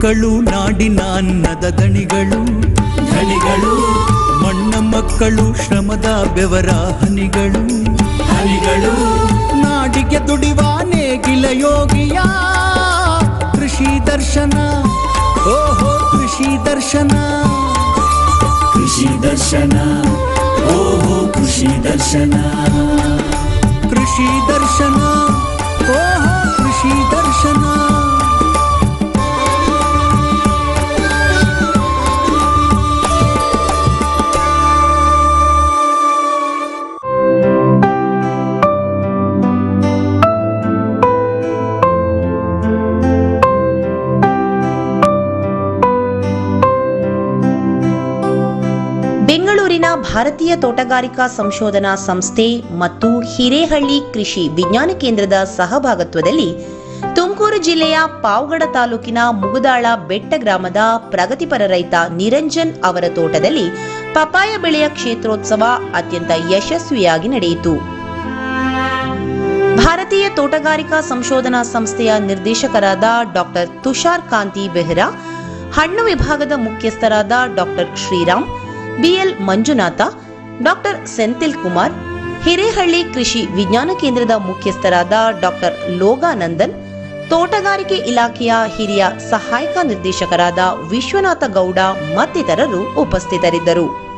ಮಕ್ಕಳು ನಾಡಿನ ಅನ್ನದ ಧಣಿಗಳು ಧಣಿಗಳು ಮಣ್ಣ ಮಕ್ಕಳು ಶ್ರಮದ ಬೆವರ ಹನಿಗಳು. ಹನಿಗಳು. ನಾಡಿಗೆ ದುಡಿವ ನೇಗಿಲ ಯೋಗಿಯ ಕೃಷಿ ದರ್ಶನ. ಓಹೋ, ಕೃಷಿ ದರ್ಶನ. ಕೃಷಿ ದರ್ಶನ. ಓಹೋ, ಕೃಷಿ ದರ್ಶನ. ಭಾರತೀಯ ತೋಟಗಾರಿಕಾ ಸಂಶೋಧನಾ ಸಂಸ್ಥೆ ಮತ್ತು ಹಿರೇಹಳ್ಳಿ ಕೃಷಿ ವಿಜ್ಞಾನ ಕೇಂದ್ರದ ಸಹಭಾಗತ್ವದಲ್ಲಿ ತುಮಕೂರು ಜಿಲ್ಲೆಯ ಪಾವಗಡ ತಾಲೂಕಿನ ಮುಗುದಾಳ ಬೆಟ್ಟ ಗ್ರಾಮದ ಪ್ರಗತಿಪರ ರೈತ ನಿರಂಜನ್ ಅವರ ತೋಟದಲ್ಲಿ ಪಪಾಯ ಬೆಳೆಯ ಕ್ಷೇತ್ರೋತ್ಸವ ಅತ್ಯಂತ ಯಶಸ್ವಿಯಾಗಿ ನಡೆಯಿತು. ಭಾರತೀಯ ತೋಟಗಾರಿಕಾ ಸಂಶೋಧನಾ ಸಂಸ್ಥೆಯ ನಿರ್ದೇಶಕರಾದ ಡಾಕ್ಟರ್ ತುಷಾರ್ ಕಾಂತಿ ಬೆಹ್ರಾ, ಹಣ್ಣು ವಿಭಾಗದ ಮುಖ್ಯಸ್ಥರಾದ doctor Shriram BL Manjunatha, doctor Senthil Kumar, Hirehalli ಕೃಷಿ ವಿಜ್ಞಾನ ಕೇಂದ್ರದ ಮುಖ್ಯಸ್ಥರಾದ ಡಾಕ್ಟರ್ ಲೋಗಾನಂದನ್, ತೋಟಗಾರಿಕೆ ಇಲಾಖೆಯ ಹಿರಿಯ ಸಹಾಯಕ ನಿರ್ದೇಶಕರಾದ ವಿಶ್ವನಾಥ ಗೌಡ ಮತ್ತಿತರರು ಉಪಸ್ಥಿತರಿದ್ದರು.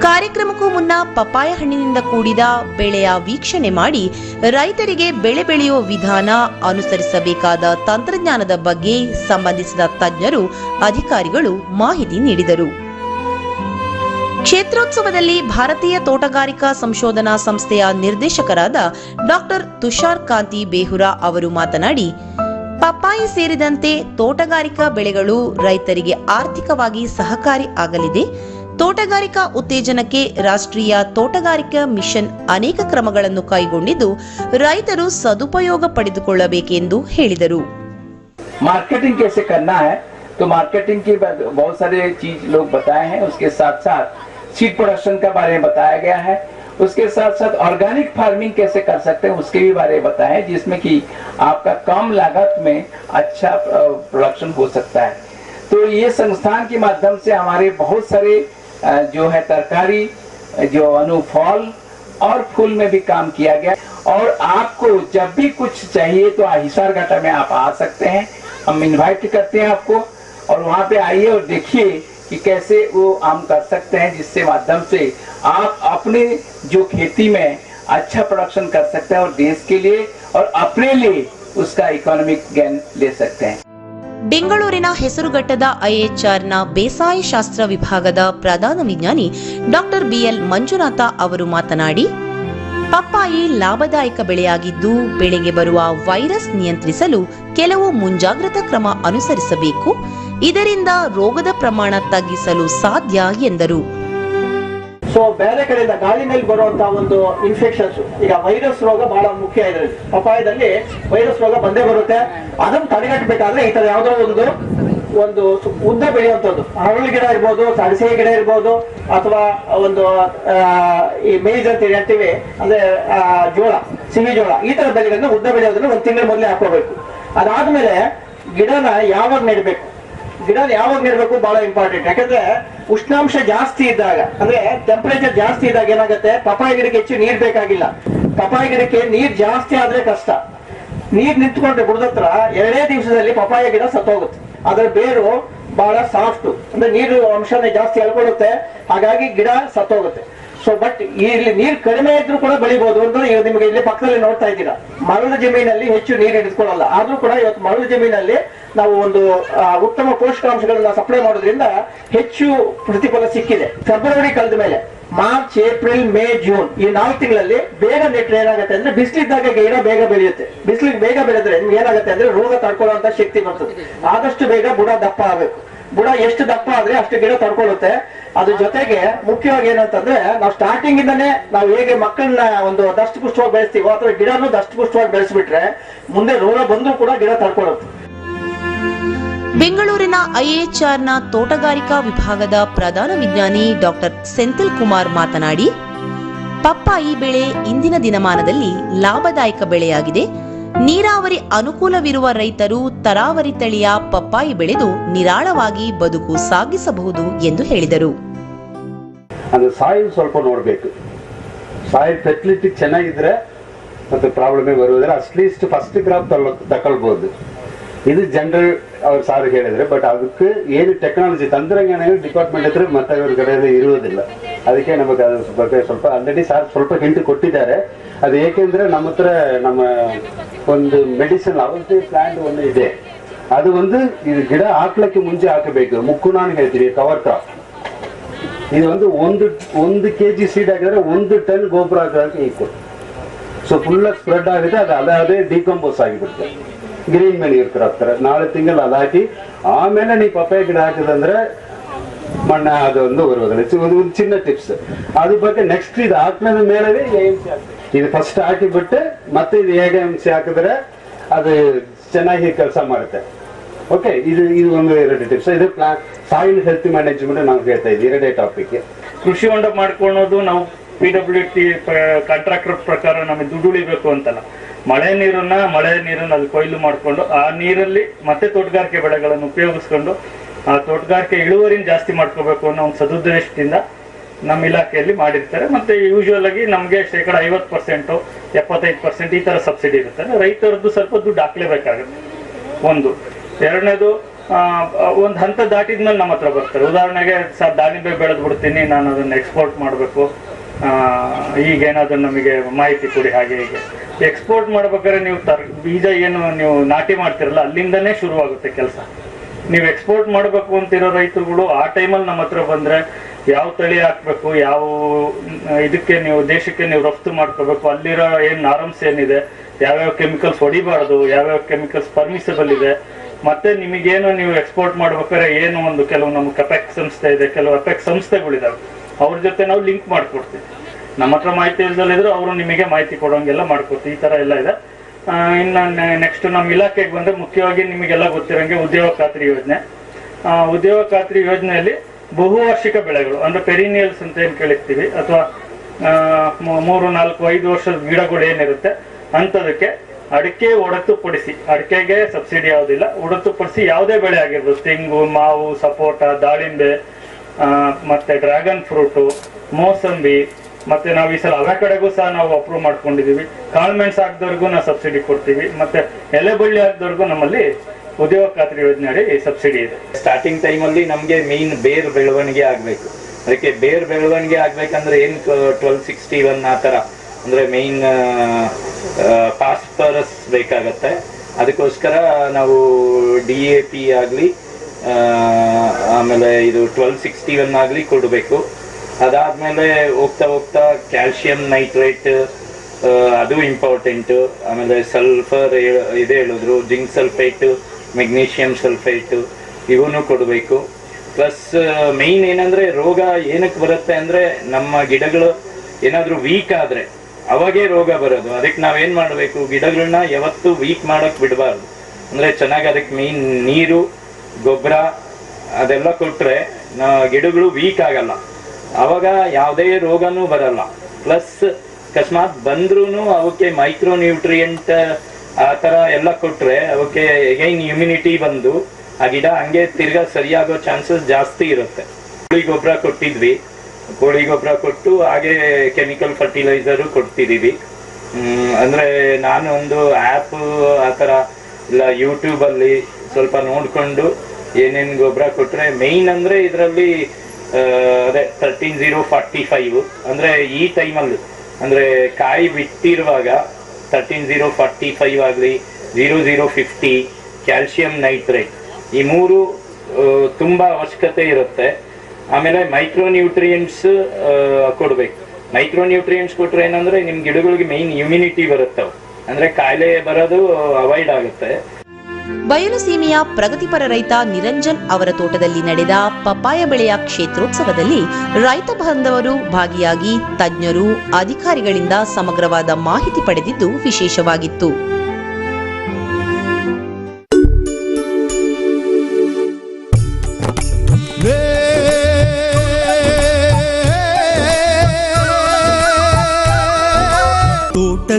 ಕಾರ್ಯಕ್ರಮಕ್ಕೂ ಮುನ್ನ ಪಪಾಯ ಹಣ್ಣಿನಿಂದ ಕೂಡಿದ ಬೆಳೆಯ ವೀಕ್ಷಣೆ ಮಾಡಿ ರೈತರಿಗೆ ಬೆಳೆ ಬೆಳೆಯುವ ವಿಧಾನ ಅನುಸರಿಸಬೇಕಾದ ತಂತ್ರಜ್ಞಾನದ ಬಗ್ಗೆ ಸಂಬಂಧಿಸಿದ ತಜ್ಞರು, ಅಧಿಕಾರಿಗಳು ಮಾಹಿತಿ ನೀಡಿದರು. ಕ್ಷೇತ್ರೋತ್ಸವದಲ್ಲಿ ಭಾರತೀಯ ತೋಟಗಾರಿಕಾ ಸಂಶೋಧನಾ ಸಂಸ್ಥೆಯ ನಿರ್ದೇಶಕರಾದ ಡಾಕ್ಟರ್ ತುಷಾರ್ ಕಾಂತಿ ಬೇಹುರಾ ಅವರು ಮಾತನಾಡಿ ಪಪ್ಪಾಯಿ ಸೇರಿದಂತೆ ತೋಟಗಾರಿಕಾ ಬೆಳೆಗಳು ರೈತರಿಗೆ ಆರ್ಥಿಕವಾಗಿ ಸಹಕಾರಿ ಆಗಲಿದೆ ತೋಟಗಾರಿಕಾ ಉತ್ತೇಜನಕ್ಕೆ ರಾಷ್ಟ್ರೀಯ ತೋಟಗಾರಿಕಾ ಮಿಷನ್ ಅನೇಕ ಕ್ರಮಗಳನ್ನು ಕೈಗೊಂಡಿದ್ದು ರೈತರು ಸದುಪಯೋಗ ಪಡೆದುಕೊಳ್ಳಬೇಕೆಂದು ಹೇಳಿದರು मार्केटिंग कैसे करना है तो मार्केटिंग की ब- बहुत सारे चीज लोग बताए हैं उसके साथ साथ सीड प्रोडक्शन का बारे में बताया गया है। उसके साथ साथ ऑर्गेनिक फ़ार्मिंग कैसे कर सकते हैं, उसके भी बारे में बताया जिसमें कि आपका कम लागत में अच्छा प्रोडक्शन हो सकता है। तो ये संस्थान के माध्यम से हमारे बहुत सारे जो है तरकारी, जो अनुफल और फूल में भी काम किया गया और आपको जब भी कुछ चाहिए तो हिसार घाटा में आप आ सकते हैं। हम इनवाइट करते हैं आपको और वहाँ पे आइए और देखिए कि कैसे वो आम कर सकते हैं जिससे माध्यम से आप अपने जो खेती में अच्छा प्रोडक्शन कर सकते हैं और देश के लिए और अपने लिए उसका इकोनॉमिक गेन ले सकते हैं ಬೆಂಗಳೂರಿನ ಹೆಸರುಘಟ್ಟದ ಐಎಚ್ಆರ್ನ ಬೇಸಾಯ ಶಾಸ್ತ್ರ ವಿಭಾಗದ ಪ್ರಧಾನ ವಿಜ್ಞಾನಿ ಡಾಕ್ಟರ್ ಬಿಎಲ್ ಮಂಜುನಾಥ ಅವರು ಮಾತನಾಡಿ ಪಪ್ಪಾಯಿ ಲಾಭದಾಯಕ ಬೆಳೆಯಾಗಿದ್ದು ಬೆಳೆಗೆ ಬರುವ ವೈರಸ್ ನಿಯಂತ್ರಿಸಲು ಕೆಲವು ಮುಂಜಾಗ್ರತಾ ಕ್ರಮ ಅನುಸರಿಸಬೇಕು ಇದರಿಂದ ರೋಗದ ಪ್ರಮಾಣ ತಗ್ಗಿಸಲು ಸಾಧ್ಯ ಎಂದರು. ಸೊ ಬೇರೆ ಕಡೆಯಿಂದ ಗಾಳಿನಲ್ಲಿ ಬರುವಂತ ಒಂದು ಇನ್ಫೆಕ್ಷನ್ಸ್ ಈಗ ವೈರಸ್ ರೋಗ ಬಹಳ ಮುಖ್ಯ ಇದೆ ಅಪಾಯದಲ್ಲಿ ವೈರಸ್ ರೋಗ ಬಂದೇ ಬರುತ್ತೆ. ಅದನ್ನು ತಡೆಗಟ್ಟಬೇಕಾದ್ರೆ ಈ ತರ ಯಾವ್ದೋ ಒಂದು ಒಂದು ಉದ್ದ ಬೆಳೆಯುವಂಥದ್ದು. ಹರಳು ಗಿಡ ಇರ್ಬೋದು ಸಡಸೆ ಗಿಡ ಇರ್ಬೋದು, ಅಥವಾ ಒಂದು ಈ ಮೇಜ್ ಅಂತ ಹೇಳಿ ಹೇಳ್ತೀವಿ, ಅಂದ್ರೆ ಜೋಳ, ಸಿಹಿ ಜೋಳ, ಈ ತರ ಬೆಳೆಗಳನ್ನ ಉದ್ದ ಬೆಳೆಯೋದನ್ನ ಒಂದು ತಿಂಗಳ ಮೊದಲೇ ಹಾಕೋಬೇಕು ಅದಾದ್ಮೇಲೆ ಗಿಡನ ಯಾವಾಗ ನೆಡ್ಬೇಕು? ಗಿಡ ಯಾವಾಗ ಇರಬೇಕು ಬಹಳ ಇಂಪಾರ್ಟೆಂಟ್ ಯಾಕಂದ್ರೆ ಉಷ್ಣಾಂಶ ಜಾಸ್ತಿ ಇದ್ದಾಗ, ಅಂದ್ರೆ ಟೆಂಪರೇಚರ್ ಜಾಸ್ತಿ ಇದ್ದಾಗ ಏನಾಗುತ್ತೆ? ಪಪಾಯ ಗಿಡಕ್ಕೆ ಹೆಚ್ಚು ನೀರ್ ಬೇಕಾಗಿಲ್ಲ. ಪಪಾಯ ಗಿಡಕ್ಕೆ ನೀರ್ ಜಾಸ್ತಿ ಆದ್ರೆ ಕಷ್ಟ. ನೀರ್ ನಿಂತ್ಕೊಂಡ್ರೆ ಬುಡದತ್ರ ಎರಡೇ ದಿವಸದಲ್ಲಿ ಪಪಾಯ ಗಿಡ ಸತ್ತೋಗುತ್ತೆ. ಅದ್ರ ಬೇರು ಬಹಳ ಸಾಫ್ಟ್ ಅಂದ್ರೆ ನೀರು ಅಂಶನೇ ಜಾಸ್ತಿ ಹೇಳ್ಕೊಡುತ್ತೆ ಹಾಗಾಗಿ ಗಿಡ ಸತ್ತೋಗುತ್ತೆ. ಸೊ ಬಟ್ ಇಲ್ಲಿ ನೀರು ಕಡಿಮೆ ಇದ್ರೂ ಕೂಡ ಬೆಳಿಬಹುದು ಅಂತ ನಿಮಗೆ ಇಲ್ಲಿ ಪಕ್ಕದಲ್ಲಿ ನೋಡ್ತಾ ಇದ್ದೀರಾ. ಮರಳ ಜಮೀನಲ್ಲಿ ಹೆಚ್ಚು ನೀರು ಹಿಡಿದುಕೊಳ್ಳಲ್ಲ. ಆದ್ರೂ ಕೂಡ ಇವತ್ತು ಮರಳ ಜಮೀನಲ್ಲಿ ನಾವು ಒಂದು ಉತ್ತಮ ಪೋಷಕಾಂಶಗಳನ್ನ ಸಪ್ಲೈ ಮಾಡೋದ್ರಿಂದ ಹೆಚ್ಚು ಪ್ರತಿಫಲ ಸಿಕ್ಕಿದೆ. ಫೆಬ್ರವರಿ ಕಳೆದ ಮೇಲೆ ಮಾರ್ಚ್ ಏಪ್ರಿಲ್ ಮೇ ಜೂನ್ ಈ ನಾಲ್ಕು ತಿಂಗಳಲ್ಲಿ ಬೇಗ ನೆಟ್ರೆ ಏನಾಗುತ್ತೆ ಅಂದ್ರೆ ಬಿಸಿಲಿದ್ದಾಗ ಗಿಡ ಬೇಗ ಬೆಳೆಯುತ್ತೆ. ಬಿಸಿಲಿಗೆ ಬೇಗ ಬೆಳೆದ್ರೆ ನಿಮ್ಗೆ ಏನಾಗುತ್ತೆ ಅಂದ್ರೆ ರೋಗ ತಡ್ಕೊಳ್ಳುವಂತ ಶಕ್ತಿ ಬರ್ತದೆ. ಆದಷ್ಟು ಬೇಗ ಬುಡ ದಪ್ಪ ಆಗಬೇಕು. ಬುಡ ಎಷ್ಟು ದಪ್ಪ ಆದ್ರೆ ಅಷ್ಟು ಗಿಡ ತಡ್ಕೊಳ್ಳುತ್ತೆ. ಅದ್ರ ಜೊತೆಗೆ ಮುಖ್ಯವಾಗಿ ಏನಂತಂದ್ರೆ ನಾವು ಸ್ಟಾರ್ಟಿಂಗ್ ಇಂದಾನೆ ನಾವು ಹೇಗೆ ಮಕ್ಕಳನ್ನ ಒಂದು ದಷ್ಟು ಪುಷ್ಟವಾಗಿ ಬೆಳೆಸ್ತೀವೋ ಅಥವಾ ಗಿಡನೂ ದಷ್ಟು ಪುಷ್ಟವಾಗಿ ಬೆಳೆಸ್ಬಿಟ್ರೆ ಮುಂದೆ ರೋಗ ಬಂದು ಕೂಡ ಗಿಡ ತಡ್ಕೊಳ್ಳುತ್ತೆ ಬೆಂಗಳೂರಿನ ಐಎಚ್ಆರ್ನ ತೋಟಗಾರಿಕಾ ವಿಭಾಗದ ಪ್ರಧಾನ ವಿಜ್ಞಾನಿ ಡಾಕ್ಟರ್ ಸೆಂಥಿಲ್ ಕುಮಾರ್ ಮಾತನಾಡಿ, ಪಪ್ಪಾಯಿ ಬೆಳೆ ಇಂದಿನ ದಿನಮಾನದಲ್ಲಿ ಲಾಭದಾಯಕ ಬೆಳೆಯಾಗಿದೆ. ನೀರಾವರಿ ಅನುಕೂಲವಿರುವ ರೈತರು ತರಾವರಿ ತಳಿಯ ಪಪ್ಪಾಯಿ ಬೆಳೆದು ನಿರಾಳವಾಗಿ ಬದುಕು ಸಾಗಿಸಬಹುದು ಎಂದು ಹೇಳಿದರು. ಅದು ಸಾಯಿಲ್ ಸ್ವಲ್ಪ ನೋಡಬೇಕು. ಸಾಯಿಲ್ ಫೆಸಿಲಿಟಿ ಚೆನ್ನಾಗಿದ್ರೆ ಮತ್ತೆ ಪ್ರಾಬ್ಲಮೇ ಬರುವುದಿಲ್ಲ ಅಟ್ಲೀಸ್ಟ್ ಫಸ್ಟ್ ಕ್ರಾಪ್ ತಗೊಳ್ಬೋದು ಇದು ಜನರಲ್ ಅವ್ರು ಸಾರ್ ಹೇಳಿದ್ರೆ ಬಟ್ ಅದಕ್ಕೆ ಏನು ಟೆಕ್ನಾಲಜಿ ತಂತ್ರಜ್ಞಾನ ಡಿಪಾರ್ಟ್ಮೆಂಟ್ ಹತ್ರ ಮತ್ತೆ ಅವ್ರ ಕಡೆಯಲ್ಲಿ ಇರುವುದಿಲ್ಲ. ಅದಕ್ಕೆ ನಮಗೆ ಅದ್ರ ಬಗ್ಗೆ ಸ್ವಲ್ಪ ಆಲ್ರೆಡಿ ಸಾರ್ ಸ್ವಲ್ಪ ಹಿಂಟು ಕೊಟ್ಟಿದ್ದಾರೆ. ಅದು ಏಕೆಂದರೆ ನಮ್ಮ ಹತ್ರ ನಮ್ಮ ಒಂದು ಮೆಡಿಸಿನ್ ಔಷಧಿ ಪ್ಲಾಂಟ್ ಒಂದು ಇದೆ. ಅದು ಒಂದು ಇದು ಗಿಡ ಹಾಕ್ಲಿಕ್ಕೆ ಮುಂಚೆ ಹಾಕಬೇಕು. ಮುಕ್ಕು ನಾನು ಹೇಳ್ತೀವಿ ಕವರ್ ಕ್ರಾಪ್ ಇದು ಒಂದು ಒಂದು ಒಂದು ಕೆ ಜಿ ಸೀಡ್ ಹಾಕಿದ್ರೆ ಒಂದು ಟನ್ ಗೊಬ್ಬರ ಹಾಕೋದಕ್ಕೆ ಈಕ್ವಲ್ ಸೊ ಫುಲ್ ಸ್ಪ್ರೆಡ್ ಆಗುತ್ತೆ, ಅದು ಅದೇ ಡಿಕಂಪೋಸ್ ಆಗಿಬಿಡುತ್ತೆ. ಗ್ರೀನ್ ಮೆನ್ಯೂರ್ ಇರ್ತಾರೆ ತರ ನಾಳೆ ತಿಂಗಳು ಅದು ಹಾಕಿ, ಆಮೇಲೆ ನೀವು ಪಪ್ಪಾಯ ಗಿಡ ಹಾಕಿದಂದ್ರೆ ಮಣ್ಣ ಅದೊಂದು ಬರುವುದಿಲ್ಲ. ಒಂದು ಒಂದು ಚಿನ್ನ ಟಿಪ್ಸ್ ಅದ್ರ ಬಗ್ಗೆ ನೆಕ್ಸ್ಟ್ ಇದು ಹಾಕಿದ ಮೇಲೆ ಇದು ಫಸ್ಟ್ ಹಾಕಿಬಿಟ್ಟು ಮತ್ತೆ ಇದು ಹೇಗೆ ಅಂಶ ಹಾಕಿದ್ರೆ ಅದು ಚೆನ್ನಾಗಿ ಕೆಲಸ ಮಾಡುತ್ತೆ. ಓಕೆ ಇದು ಇದು ಒಂದು ಎರಡು ಟಿಪ್ಸ್ ಇದು ಸಾಯಿಲ್ ಹೆಲ್ತ್ ಮ್ಯಾನೇಜ್ಮೆಂಟ್ ನಾವು ಹೇಳ್ತಾ ಇದ್ದೀವಿ. ಎರಡೇ ಟಾಪಿಕ್ ಕೃಷಿ ಹೊಂಡ ಮಾಡ್ಕೊಳ್ಳೋದು ನಾವು ಪಿ ಡಬ್ಲ್ಯೂ ಟಿ ಕಾಂಟ್ರಾಕ್ಟರ್ ಪ್ರಕಾರ ನಮಗೆ ದುಡ್ಡು ಉಳಿಬೇಕು ಅಂತಲ್ಲ. ಮಳೆ ನೀರನ್ನ ಮಳೆ ನೀರನ್ನ ಅಲ್ಲಿ ಕೊಯ್ಲು ಮಾಡಿಕೊಂಡು, ಆ ನೀರಲ್ಲಿ ಮತ್ತೆ ತೋಟಗಾರಿಕೆ ಬೆಳೆಗಳನ್ನು ಉಪಯೋಗಿಸ್ಕೊಂಡು, ಆ ತೋಟಗಾರಿಕೆ ಇಳುವರಿನ ಜಾಸ್ತಿ ಮಾಡ್ಕೋಬೇಕು ಅನ್ನೋ ಒಂದು ಸದುದ್ದೇಶದಿಂದ ನಮ್ಮ ಇಲಾಖೆಯಲ್ಲಿ ಮಾಡಿರ್ತಾರೆ. ಮತ್ತೆ ಯೂಶುವಲ್ ಆಗಿ ನಮಗೆ ಶೇಕಡ ಐವತ್ತು ಪರ್ಸೆಂಟು ಎಪ್ಪತ್ತೈದು ಪರ್ಸೆಂಟ್ ಈ ತರ ಸಬ್ಸಿಡಿ ಇರುತ್ತೆ. ರೈತರದ್ದು ಸ್ವಲ್ಪ ದುಡ್ಡು ಹಾಕ್ಲೇಬೇಕಾಗುತ್ತೆ. ಒಂದು. ಎರಡನೇದು ಒಂದು ಹಂತ ದಾಟಿದ ಮೇಲೆ ನಮ್ಮ ಹತ್ರ ಬರ್ತಾರೆ. ಉದಾಹರಣೆಗೆ ಸರ್, ದಾಳಿಂಬೆ ಬೆಳೆದು ಬಿಡ್ತೀನಿ, ನಾನು ಅದನ್ನು ಎಕ್ಸ್ಪೋರ್ಟ್ ಮಾಡಬೇಕು. ಈಗೇನಾದ್ರೂ ನಮಗೆ ಮಾಹಿತಿ ಕೊಡಿ, ಹಾಗೆ ಹೀಗೆ. ಎಕ್ಸ್ಪೋರ್ಟ್ ಮಾಡ್ಬೇಕಾದ್ರೆ ನೀವು ತರ್, ಬೀಜ ಏನು ನೀವು ನಾಟಿ ಮಾಡ್ತಿರಲ್ಲ ಅಲ್ಲಿಂದನೇ ಶುರುವಾಗುತ್ತೆ ಕೆಲಸ. ನೀವು ಎಕ್ಸ್ಪೋರ್ಟ್ ಮಾಡಬೇಕು ಅಂತಿರೋ ರೈತರುಗಳು, ಆ ಟೈಮಲ್ಲಿ ನಮ್ಮ ಹತ್ರ ಬಂದರೆ ಯಾವ ತಳಿ ಹಾಕಬೇಕು, ಯಾವ, ಇದಕ್ಕೆ ನೀವು, ದೇಶಕ್ಕೆ ನೀವು ರಫ್ತು ಮಾಡ್ಕೋಬೇಕು, ಅಲ್ಲಿರೋ ಏನು ನಾರಮ್ಸ್ ಏನಿದೆ, ಯಾವ್ಯಾವ ಕೆಮಿಕಲ್ಸ್ ಹೊಡಿಬಾರ್ದು, ಯಾವ್ಯಾವ ಕೆಮಿಕಲ್ಸ್ ಪರ್ಮಿಸಬಲ್ ಇದೆ ಮತ್ತೆ ನಿಮಗೇನು ನೀವು ಎಕ್ಸ್ಪೋರ್ಟ್ ಮಾಡ್ಬೇಕಾದ್ರೆ ಏನು ಒಂದು ಕೆಲವು ನಮ್ಮ ಕಪೆಕ್ ಸಂಸ್ಥೆ ಇದೆ, ಕೆಲವು ಅಪೆಕ್ ಸಂಸ್ಥೆಗಳಿದಾವೆ. ಅವ್ರ ಜೊತೆ ನಾವು ಲಿಂಕ್ ಮಾಡ್ಕೊಡ್ತೀವಿ. ನಮ್ಮ ಹತ್ರ ಮಾಹಿತಿ ಇಲ್ದಲ್ಲಿದ್ರು ಅವರು ನಿಮಗೆ ಮಾಹಿತಿ ಕೊಡೋಂಗೆಲ್ಲ ಮಾಡ್ಕೊಡ್ತೀವಿ. ಈ ತರ ಎಲ್ಲ ಇದೆ. ಇನ್ನು ನೆಕ್ಸ್ಟ್ ನಮ್ಮ ಇಲಾಖೆಗೆ ಬಂದ್ರೆ ಮುಖ್ಯವಾಗಿ ನಿಮಗೆಲ್ಲ ಗೊತ್ತಿರೋಂಗೆ ಉದ್ಯೋಗ ಖಾತ್ರಿ ಯೋಜನೆ. ಉದ್ಯೋಗ ಖಾತ್ರಿ ಯೋಜನೆಯಲ್ಲಿ ಬಹುವಾರ್ಷಿಕ ಬೆಳೆಗಳು, ಅಂದ್ರೆ ಪೆರಿನಿಯಲ್ಸ್ ಅಂತ ಏನ್ ಕೇಳಿರ್ತೀವಿ, ಅಥವಾ ಮೂರು, ನಾಲ್ಕು, ಐದು ವರ್ಷದ ಗಿಡಗಳು ಏನಿರುತ್ತೆ, ಅಂಥದಕ್ಕೆ ಅಡಿಕೆ ಒಡತುಪಡಿಸಿ, ಅಡಿಕೆಗೆ ಸಬ್ಸಿಡಿ ಯಾವುದಿಲ್ಲ, ಒಡತುಪಡಿಸಿ ಯಾವುದೇ ಬೆಳೆ ಆಗಿರ್ಬೋದು. ತೆಂಗು, ಮಾವು, ಸಪೋಟ, ದಾಳಿಂಬೆ ಮತ್ತೆ ಡ್ರ್ಯಾಗನ್ ಫ್ರೂಟು, ಮೋಸಂಬಿ, ಮತ್ತೆ ನಾವು ಈ ಸಲ ಅವೇ ಕಡೆಗೂ ಸಹ ನಾವು ಅಪ್ರೂವ್ ಮಾಡ್ಕೊಂಡಿದೀವಿ ಕಾಳ್ಮೆಣ್ಸ್ ಹಾಕಿದವ್ರಿಗೂ ನಾವು ಸಬ್ಸಿಡಿ ಕೊಡ್ತೀವಿ. ಮತ್ತೆ ಎಲೆ ಬಳ್ಳಿ ನಮ್ಮಲ್ಲಿ ಉದ್ಯೋಗ ಖಾತ್ರಿ ಯೋಜನೆ ಅಡಿ ಸಬ್ಸಿಡಿ ಇದೆ. ಸ್ಟಾರ್ಟಿಂಗ್ ಟೈಮಲ್ಲಿ ನಮಗೆ ಮೇನ್ ಬೇರ್ ಬೆಳವಣಿಗೆ ಆಗಬೇಕು. ಅದಕ್ಕೆ ಬೇರ್ ಬೆಳವಣಿಗೆ ಆಗ್ಬೇಕಂದ್ರೆ ಏನು ಟ್ವೆಲ್ ಸಿಕ್ಸ್ಟಿ ಒನ್ ಆ ಥರ ಅಂದರೆ ಮೇಯ್ನ್ ಫಾಸ್ಫರಸ್ ಬೇಕಾಗತ್ತೆ. ಅದಕ್ಕೋಸ್ಕರ ನಾವು ಡಿ ಎ ಪಿ ಆಗಲಿ ಆಮೇಲೆ ಇದು ಟ್ವೆಲ್ ಸಿಕ್ಸ್ಟಿ ಒನ್ ಆಗಲಿ ಕೊಡಬೇಕು. ಅದಾದಮೇಲೆ ಹೋಗ್ತಾ ಹೋಗ್ತಾ ಕ್ಯಾಲ್ಶಿಯಂ ನೈಟ್ರೇಟ್ ಅದು ಇಂಪಾರ್ಟೆಂಟ್ ಆಮೇಲೆ ಸಲ್ಫರ್ ಇದು ಹೇಳಿದ್ರು ಜಿಂಕ್ ಸಲ್ಫೇಟ್ ಮೆಗ್ನೀಷಿಯಂ ಸಲ್ಫೇಟ್ ಇವನು ಕೊಡಬೇಕು. ಪ್ಲಸ್ ಮೇಯ್ನ್ ಏನಂದ್ರೆ ರೋಗ ಏನಕ್ಕೆ ಬರುತ್ತೆ ಅಂದ್ರೆ ನಮ್ಮ ಗಿಡಗಳು ಏನಾದ್ರೂ ವೀಕ್ ಆದ್ರೆ ಅವಾಗೇ ರೋಗ ಬರೋದು. ಅದಕ್ಕೆ ನಾವೇನ್ ಮಾಡಬೇಕು? ಗಿಡಗಳನ್ನ ಯಾವತ್ತೂ ವೀಕ್ ಮಾಡಕ್ ಬಿಡಬಾರ್ದು. ಅಂದ್ರೆ ಚೆನ್ನಾಗಿ ಅದಕ್ಕೆ ಮೀನ್, ನೀರು, ಗೊಬ್ಬರ ಅದೆಲ್ಲ ಕೊಟ್ರೆ ಗಿಡಗಳು ವೀಕ್ ಆಗಲ್ಲ. ಅವಾಗ ಯಾವುದೇ ರೋಗನೂ ಬರಲ್ಲ. ಪ್ಲಸ್ ಅಕಸ್ಮಾತ್ ಬಂದ್ರೂ ಅವಕ್ಕೆ ಮೈಕ್ರೋ ನ್ಯೂಟ್ರಿಯೆಂಟ್ ಆ ಥರ ಎಲ್ಲ ಕೊಟ್ರೆ ಅವಕ್ಕೆ ಎಗೈನ್ ಇಮ್ಯುನಿಟಿ ಬಂದು, ಆ ಗಿಡ ಹಂಗೆ ತಿರ್ಗಾ ಸರಿಯಾಗೋ ಚಾನ್ಸಸ್ ಜಾಸ್ತಿ ಇರುತ್ತೆ. ಗೊಬ್ಬರ ಕೊಟ್ಟಿದ್ವಿ. ಕೋಳಿ ಗೊಬ್ಬರ ಕೊಟ್ಟು ಹಾಗೆ ಕೆಮಿಕಲ್ ಫರ್ಟಿಲೈಸರು ಕೊಡ್ತಿದೀವಿ ಅಂದರೆ ನಾನು ಒಂದು ಆ್ಯಪ್ ಆ ಥರ ಇಲ್ಲ ಯೂಟ್ಯೂಬಲ್ಲಿ ಸ್ವಲ್ಪ ನೋಡ್ಕೊಂಡು ಏನೇನು ಗೊಬ್ಬರ ಕೊಟ್ಟರೆ ಮೇಯ್ನ್ ಅಂದ್ರೆ ಇದರಲ್ಲಿ ಅದೇ ತರ್ಟೀನ್ ಜೀರೋ ಫಾರ್ಟಿ ಫೈವ್ ಅಂದ್ರೆ ಈ ಟೈಮಲ್ಲಿ ಅಂದ್ರೆ ಕಾಯಿ ಬಿಟ್ಟಿರುವಾಗ ತರ್ಟೀನ್ ಜೀರೋ ಫಾರ್ಟಿ ಫೈವ್ ಆಗಲಿ zero zero fifty calcium nitrate ಈ ಮೂರು ತುಂಬಾ ಅವಶ್ಯಕತೆ ಇರುತ್ತೆ. ಆಮೇಲೆ ಮೈಕ್ರೋ ನ್ಯೂಟ್ರಿಯೆಂಟ್ಸ್ ಕೊಡ್ಬೇಕು. ಮೈಕ್ರೋ ನ್ಯೂಟ್ರಿಯೆಂಟ್ಸ್ ಕೊಟ್ರೆ ಏನಂದ್ರೆ ನಿಮ್ ಗಿಡಗಳಿಗೆ ಮೈನ್ ಇಮ್ಯುನಿಟಿ ಬರುತ್ತವೆ. ಅಂದ್ರೆ ಕಾಯಿಲೆ ಬರೋದು ಅವಾಯ್ಡ್ ಆಗುತ್ತೆ. ಬಯಲು ಸೀಮೆಯ ಪ್ರಗತಿಪರ ರೈತ ನಿರಂಜನ್ ಅವರ ತೋಟದಲ್ಲಿ ನಡೆದ ಪಪಾಯ ಬೆಳೆಯ ಕ್ಷೇತ್ರೋತ್ಸವದಲ್ಲಿ ರೈತ ಬಾಂಧವರು ಭಾಗಿಯಾಗಿ ತಜ್ಞರು, ಅಧಿಕಾರಿಗಳಿಂದ ಸಮಗ್ರವಾದ ಮಾಹಿತಿ ಪಡೆದಿದ್ದು ವಿಶೇಷವಾಗಿತ್ತು.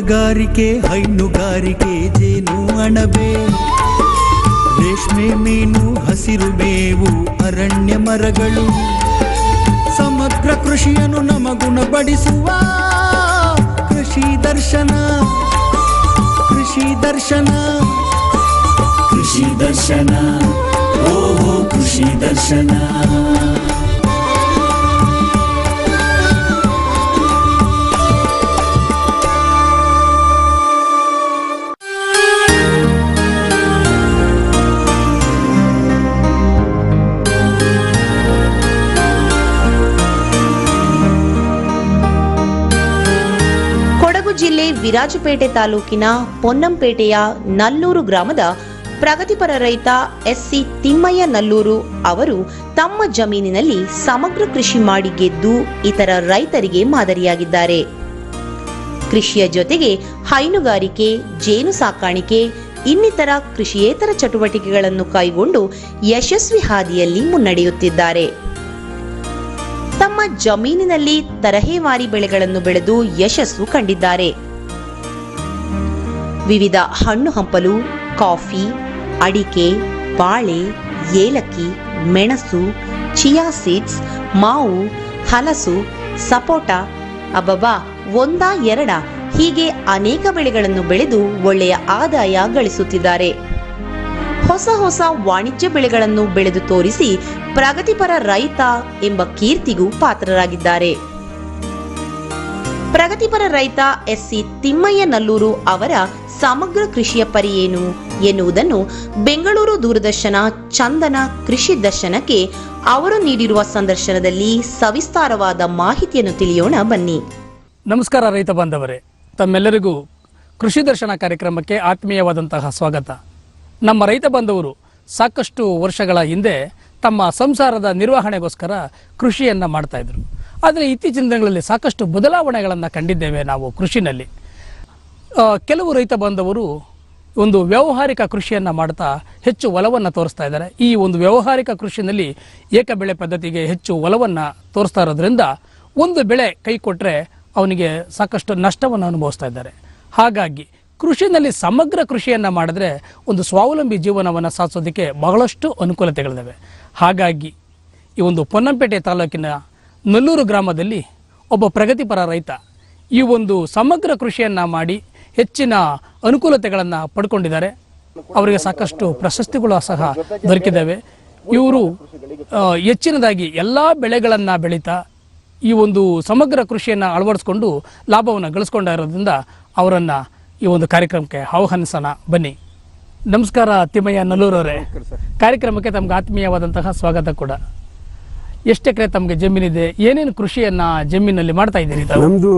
ತೋಟಗಾರಿಕೆ ಹೈನುಗಾರಿಕೆ ಜೇನು ಅಣಬೆ. ರೇಷ್ಮೆ ಮೀನು, ಹಸಿರು ಮೇವು, ಅರಣ್ಯ ಮರಗಳು. ಸಮಗ್ರ ಕೃಷಿಯನ್ನು ನಮಗುಣಪಡಿಸುವ ಕೃಷಿ ದರ್ಶನ. ಕೃಷಿ ದರ್ಶನ. ಕೃಷಿ ದರ್ಶನ. ಓ ಕೃಷಿ ದರ್ಶನ. ಜಿಲ್ಲೆ ವಿರಾಜಪೇಟೆ ತಾಲೂಕಿನ ಪೊನ್ನಂಪೇಟೆಯ ನಲ್ಲೂರು ಗ್ರಾಮದ ಪ್ರಗತಿಪರ ರೈತ ಎಸ್ಸಿ ತಿಮ್ಮಯ್ಯ ನಲ್ಲೂರು ಅವರು ತಮ್ಮ ಜಮೀನಿನಲ್ಲಿ ಸಮಗ್ರ ಕೃಷಿ ಮಾಡಿ ಗೆದ್ದು ಇತರ ರೈತರಿಗೆ ಮಾದರಿಯಾಗಿದ್ದಾರೆ. ಕೃಷಿಯ ಜೊತೆಗೆ ಹೈನುಗಾರಿಕೆ, ಜೇನು ಸಾಕಾಣಿಕೆ, ಇನ್ನಿತರ ಕೃಷಿಯೇತರ ಚಟುವಟಿಕೆಗಳನ್ನು ಕೈಗೊಂಡು ಯಶಸ್ವಿ ಹಾದಿಯಲ್ಲಿ ಮುನ್ನಡೆಯುತ್ತಿದ್ದಾರೆ. ಜಮೀನಿನಲ್ಲಿ ತರಹೇವಾರಿ ಬೆಳೆಗಳನ್ನು ಬೆಳೆದು ಯಶಸ್ಸು ಕಂಡಿದ್ದಾರೆ. ವಿವಿಧ ಹಣ್ಣು ಹಂಪಲು, ಕಾಫಿ, ಅಡಿಕೆ, ಬಾಳೆ, ಏಲಕ್ಕಿ, ಮೆಣಸು, ಚಿಯಾ ಸೀಡ್ಸ್, ಮಾವು, ಹಲಸು, ಸಪೋಟ ಅಬಬಾ ಒಂದ, ಎರಡ ಹೀಗೆ ಅನೇಕ ಬೆಳೆಗಳನ್ನು ಬೆಳೆದು ಒಳ್ಳೆಯ ಆದಾಯ ಗಳಿಸುತ್ತಿದ್ದಾರೆ. ಹೊಸ ಹೊಸ ವಾಣಿಜ್ಯ ಬೆಳೆಗಳನ್ನು ಬೆಳೆದು ತೋರಿಸಿ ಪ್ರಗತಿಪರ ರೈತ ಎಂಬ ಕೀರ್ತಿಗೂ ಪಾತ್ರರಾಗಿದ್ದಾರೆ. ಪ್ರಗತಿಪರ ರೈತ ಎಸ್ಸಿ ತಿಮ್ಮಯ್ಯ ನಲ್ಲೂರು ಅವರ ಸಮಗ್ರ ಕೃಷಿಯ ಪರಿ ಏನು ಎನ್ನುವುದನ್ನು ಬೆಂಗಳೂರು ದೂರದರ್ಶನ ಚಂದನ ಕೃಷಿ ದರ್ಶನಕ್ಕೆ ಅವರು ನೀಡಿರುವ ಸಂದರ್ಶನದಲ್ಲಿ ಸವಿಸ್ತಾರವಾದ ಮಾಹಿತಿಯನ್ನು ತಿಳಿಯೋಣ ಬನ್ನಿ. ನಮಸ್ಕಾರ ರೈತ ಬಾಂಧವರೇ, ತಮ್ಮೆಲ್ಲರಿಗೂ ಕೃಷಿ ದರ್ಶನ ಕಾರ್ಯಕ್ರಮಕ್ಕೆ ಆತ್ಮೀಯವಾದಂತಹ ಸ್ವಾಗತ. ನಮ್ಮ ರೈತ ಬಂಧವರು ಸಾಕಷ್ಟು ವರ್ಷಗಳ ಹಿಂದೆ ತಮ್ಮ ಸಂಸಾರದ ನಿರ್ವಹಣೆಗೋಸ್ಕರ ಕೃಷಿಯನ್ನು ಮಾಡ್ತಾ ಇದ್ರು. ಆದರೆ ಇತ್ತೀಚಿನ ದಿನಗಳಲ್ಲಿ ಸಾಕಷ್ಟು ಬದಲಾವಣೆಗಳನ್ನು ಕಂಡಿದ್ದೇವೆ ನಾವು ಕೃಷಿನಲ್ಲಿ. ಕೆಲವು ರೈತ ಬಂಧವರು ಒಂದು ವ್ಯಾವಹಾರಿಕ ಕೃಷಿಯನ್ನು ಮಾಡ್ತಾ ಹೆಚ್ಚು ಒಲವನ್ನು ತೋರಿಸ್ತಾ ಇದ್ದಾರೆ. ಈ ಒಂದು ವ್ಯಾವಹಾರಿಕ ಕೃಷಿಯಲ್ಲಿ ಏಕ ಬೆಳೆ ಪದ್ಧತಿಗೆ ಹೆಚ್ಚು ಒಲವನ್ನು ತೋರಿಸ್ತಾ ಇರೋದ್ರಿಂದ ಒಂದು ಬೆಳೆ ಕೈ ಕೊಟ್ಟರೆ ಅವನಿಗೆ ಸಾಕಷ್ಟು ನಷ್ಟವನ್ನು ಅನುಭವಿಸ್ತಾ ಇದ್ದಾರೆ. ಹಾಗಾಗಿ ಕೃಷಿನಲ್ಲಿ ಸಮಗ್ರ ಕೃಷಿಯನ್ನು ಮಾಡಿದ್ರೆ ಒಂದು ಸ್ವಾವಲಂಬಿ ಜೀವನವನ್ನು ಸಾಧಿಸೋದಕ್ಕೆ ಬಹಳಷ್ಟು ಅನುಕೂಲತೆಗಳಿದ್ದಾವೆ ಹಾಗಾಗಿ ಈ ಒಂದು ಪೊನ್ನಂಪೇಟೆ ತಾಲೂಕಿನ ನಲ್ಲೂರು ಗ್ರಾಮದಲ್ಲಿ ಒಬ್ಬ ಪ್ರಗತಿಪರ ರೈತ ಈ ಒಂದು ಸಮಗ್ರ ಕೃಷಿಯನ್ನು ಮಾಡಿ ಹೆಚ್ಚಿನ ಅನುಕೂಲತೆಗಳನ್ನು ಪಡ್ಕೊಂಡಿದ್ದಾರೆ. ಅವರಿಗೆ ಸಾಕಷ್ಟು ಪ್ರಶಸ್ತಿಗಳು ಸಹ ದೊರಕಿದ್ದಾವೆ. ಇವರು ಹೆಚ್ಚಿನದಾಗಿ ಎಲ್ಲ ಬೆಳೆಗಳನ್ನು ಬೆಳೀತಾ ಈ ಒಂದು ಸಮಗ್ರ ಕೃಷಿಯನ್ನು ಅಳವಡಿಸ್ಕೊಂಡು ಲಾಭವನ್ನು ಗಳಿಸ್ಕೊಂಡಿರೋದ್ರಿಂದ ಅವರನ್ನು ಈ ಒಂದು ಕಾರ್ಯಕ್ರಮಕ್ಕೆ ಆಹ್ವಾನಿಸೋಣ. ಬನ್ನಿ. ನಮಸ್ಕಾರ ತಿಮ್ಮಯ್ಯ ನಲ್ಲೂರವರೇ ಕಾರ್ಯಕ್ರಮಕ್ಕೆ ತಮ್ಗೆ ಆತ್ಮೀಯವಾದಂತಹ ಸ್ವಾಗತ ಕೂಡ. ಎಷ್ಟು ಎಕರೆ ತಮಗೆ ಜಮೀನಿದೆ? ಏನೇನು ಕೃಷಿಯನ್ನ ಜಮೀನಲ್ಲಿ ಮಾಡ್ತಾ ಇದ್ದೀರಿ ನಮ್ದು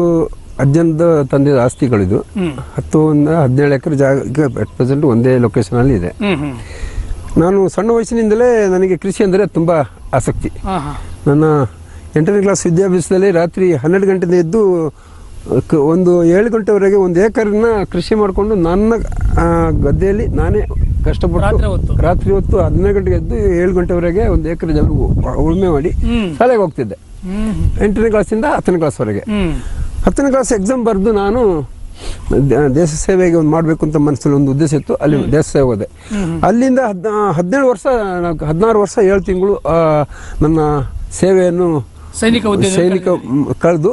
ಅಜ್ಜನದ ತಂದೆ ಆಸ್ತಿಗಳಿದು. ಹತ್ತು ಒಂದು ಹದಿನೇಳು ಎಕರೆ ಜಾಗ ಅಟ್ ಪ್ರೆಸೆಂಟ್ ಒಂದೇ ಲೊಕೇಶನ್ ಅಲ್ಲಿ ಇದೆ. ನಾನು ಸಣ್ಣ ವಯಸ್ಸಿನಿಂದಲೇ ನನಗೆ ಕೃಷಿ ಅಂದರೆ ತುಂಬ ಆಸಕ್ತಿ. ನನ್ನ ಎಂಟನೇ ಕ್ಲಾಸ್ ವಿದ್ಯಾಭ್ಯಾಸದಲ್ಲಿ ರಾತ್ರಿ ಹನ್ನೆರಡು ಗಂಟೆಯಿಂದ ಎದ್ದು ಒಂದು ಏಳು ಗಂಟೆವರೆಗೆ ಒಂದು ಏಕರ್ನ ಕೃಷಿ ಮಾಡಿಕೊಂಡು ನನ್ನ ಗದ್ದೆಯಲ್ಲಿ ನಾನೇ ಕಷ್ಟಪಟ್ಟು ರಾತ್ರಿ ಹೊತ್ತು? ಹದಿನೈದು ಗಂಟೆಗೆ ಎದ್ದು ಏಳು ಗಂಟೆವರೆಗೆ ಒಂದು ಎಕರೆ ಜನ ಉಳುಮೆ ಮಾಡಿ. ಶಾಲೆಗೆ ಹೋಗ್ತಿದ್ದೆ. ಎಂಟನೇ ಕ್ಲಾಸಿಂದ ಹತ್ತನೇ ಕ್ಲಾಸ್ವರೆಗೆ ಹತ್ತನೇ ಕ್ಲಾಸ್ ಎಕ್ಸಾಮ್ ಬರೆದು ನಾನು ದೇಶ ಸೇವೆಗೆ ಒಂದು ಮಾಡಬೇಕು ಅಂತ ಮನಸ್ಸಲ್ಲಿ ಒಂದು ಉದ್ದೇಶ ಇತ್ತು. ಅಲ್ಲಿ ದೇಶ ಸೇವೆ ಹೋದೆ. ಅಲ್ಲಿಂದ ಹದ್ ಹದಿನೇಳು ವರ್ಷ ಹದಿನಾರು ವರ್ಷ ಏಳು ತಿಂಗಳು ನನ್ನ ಸೇವೆಯನ್ನು ಸೈನಿಕ ಸೈನಿಕ ಕಳೆದು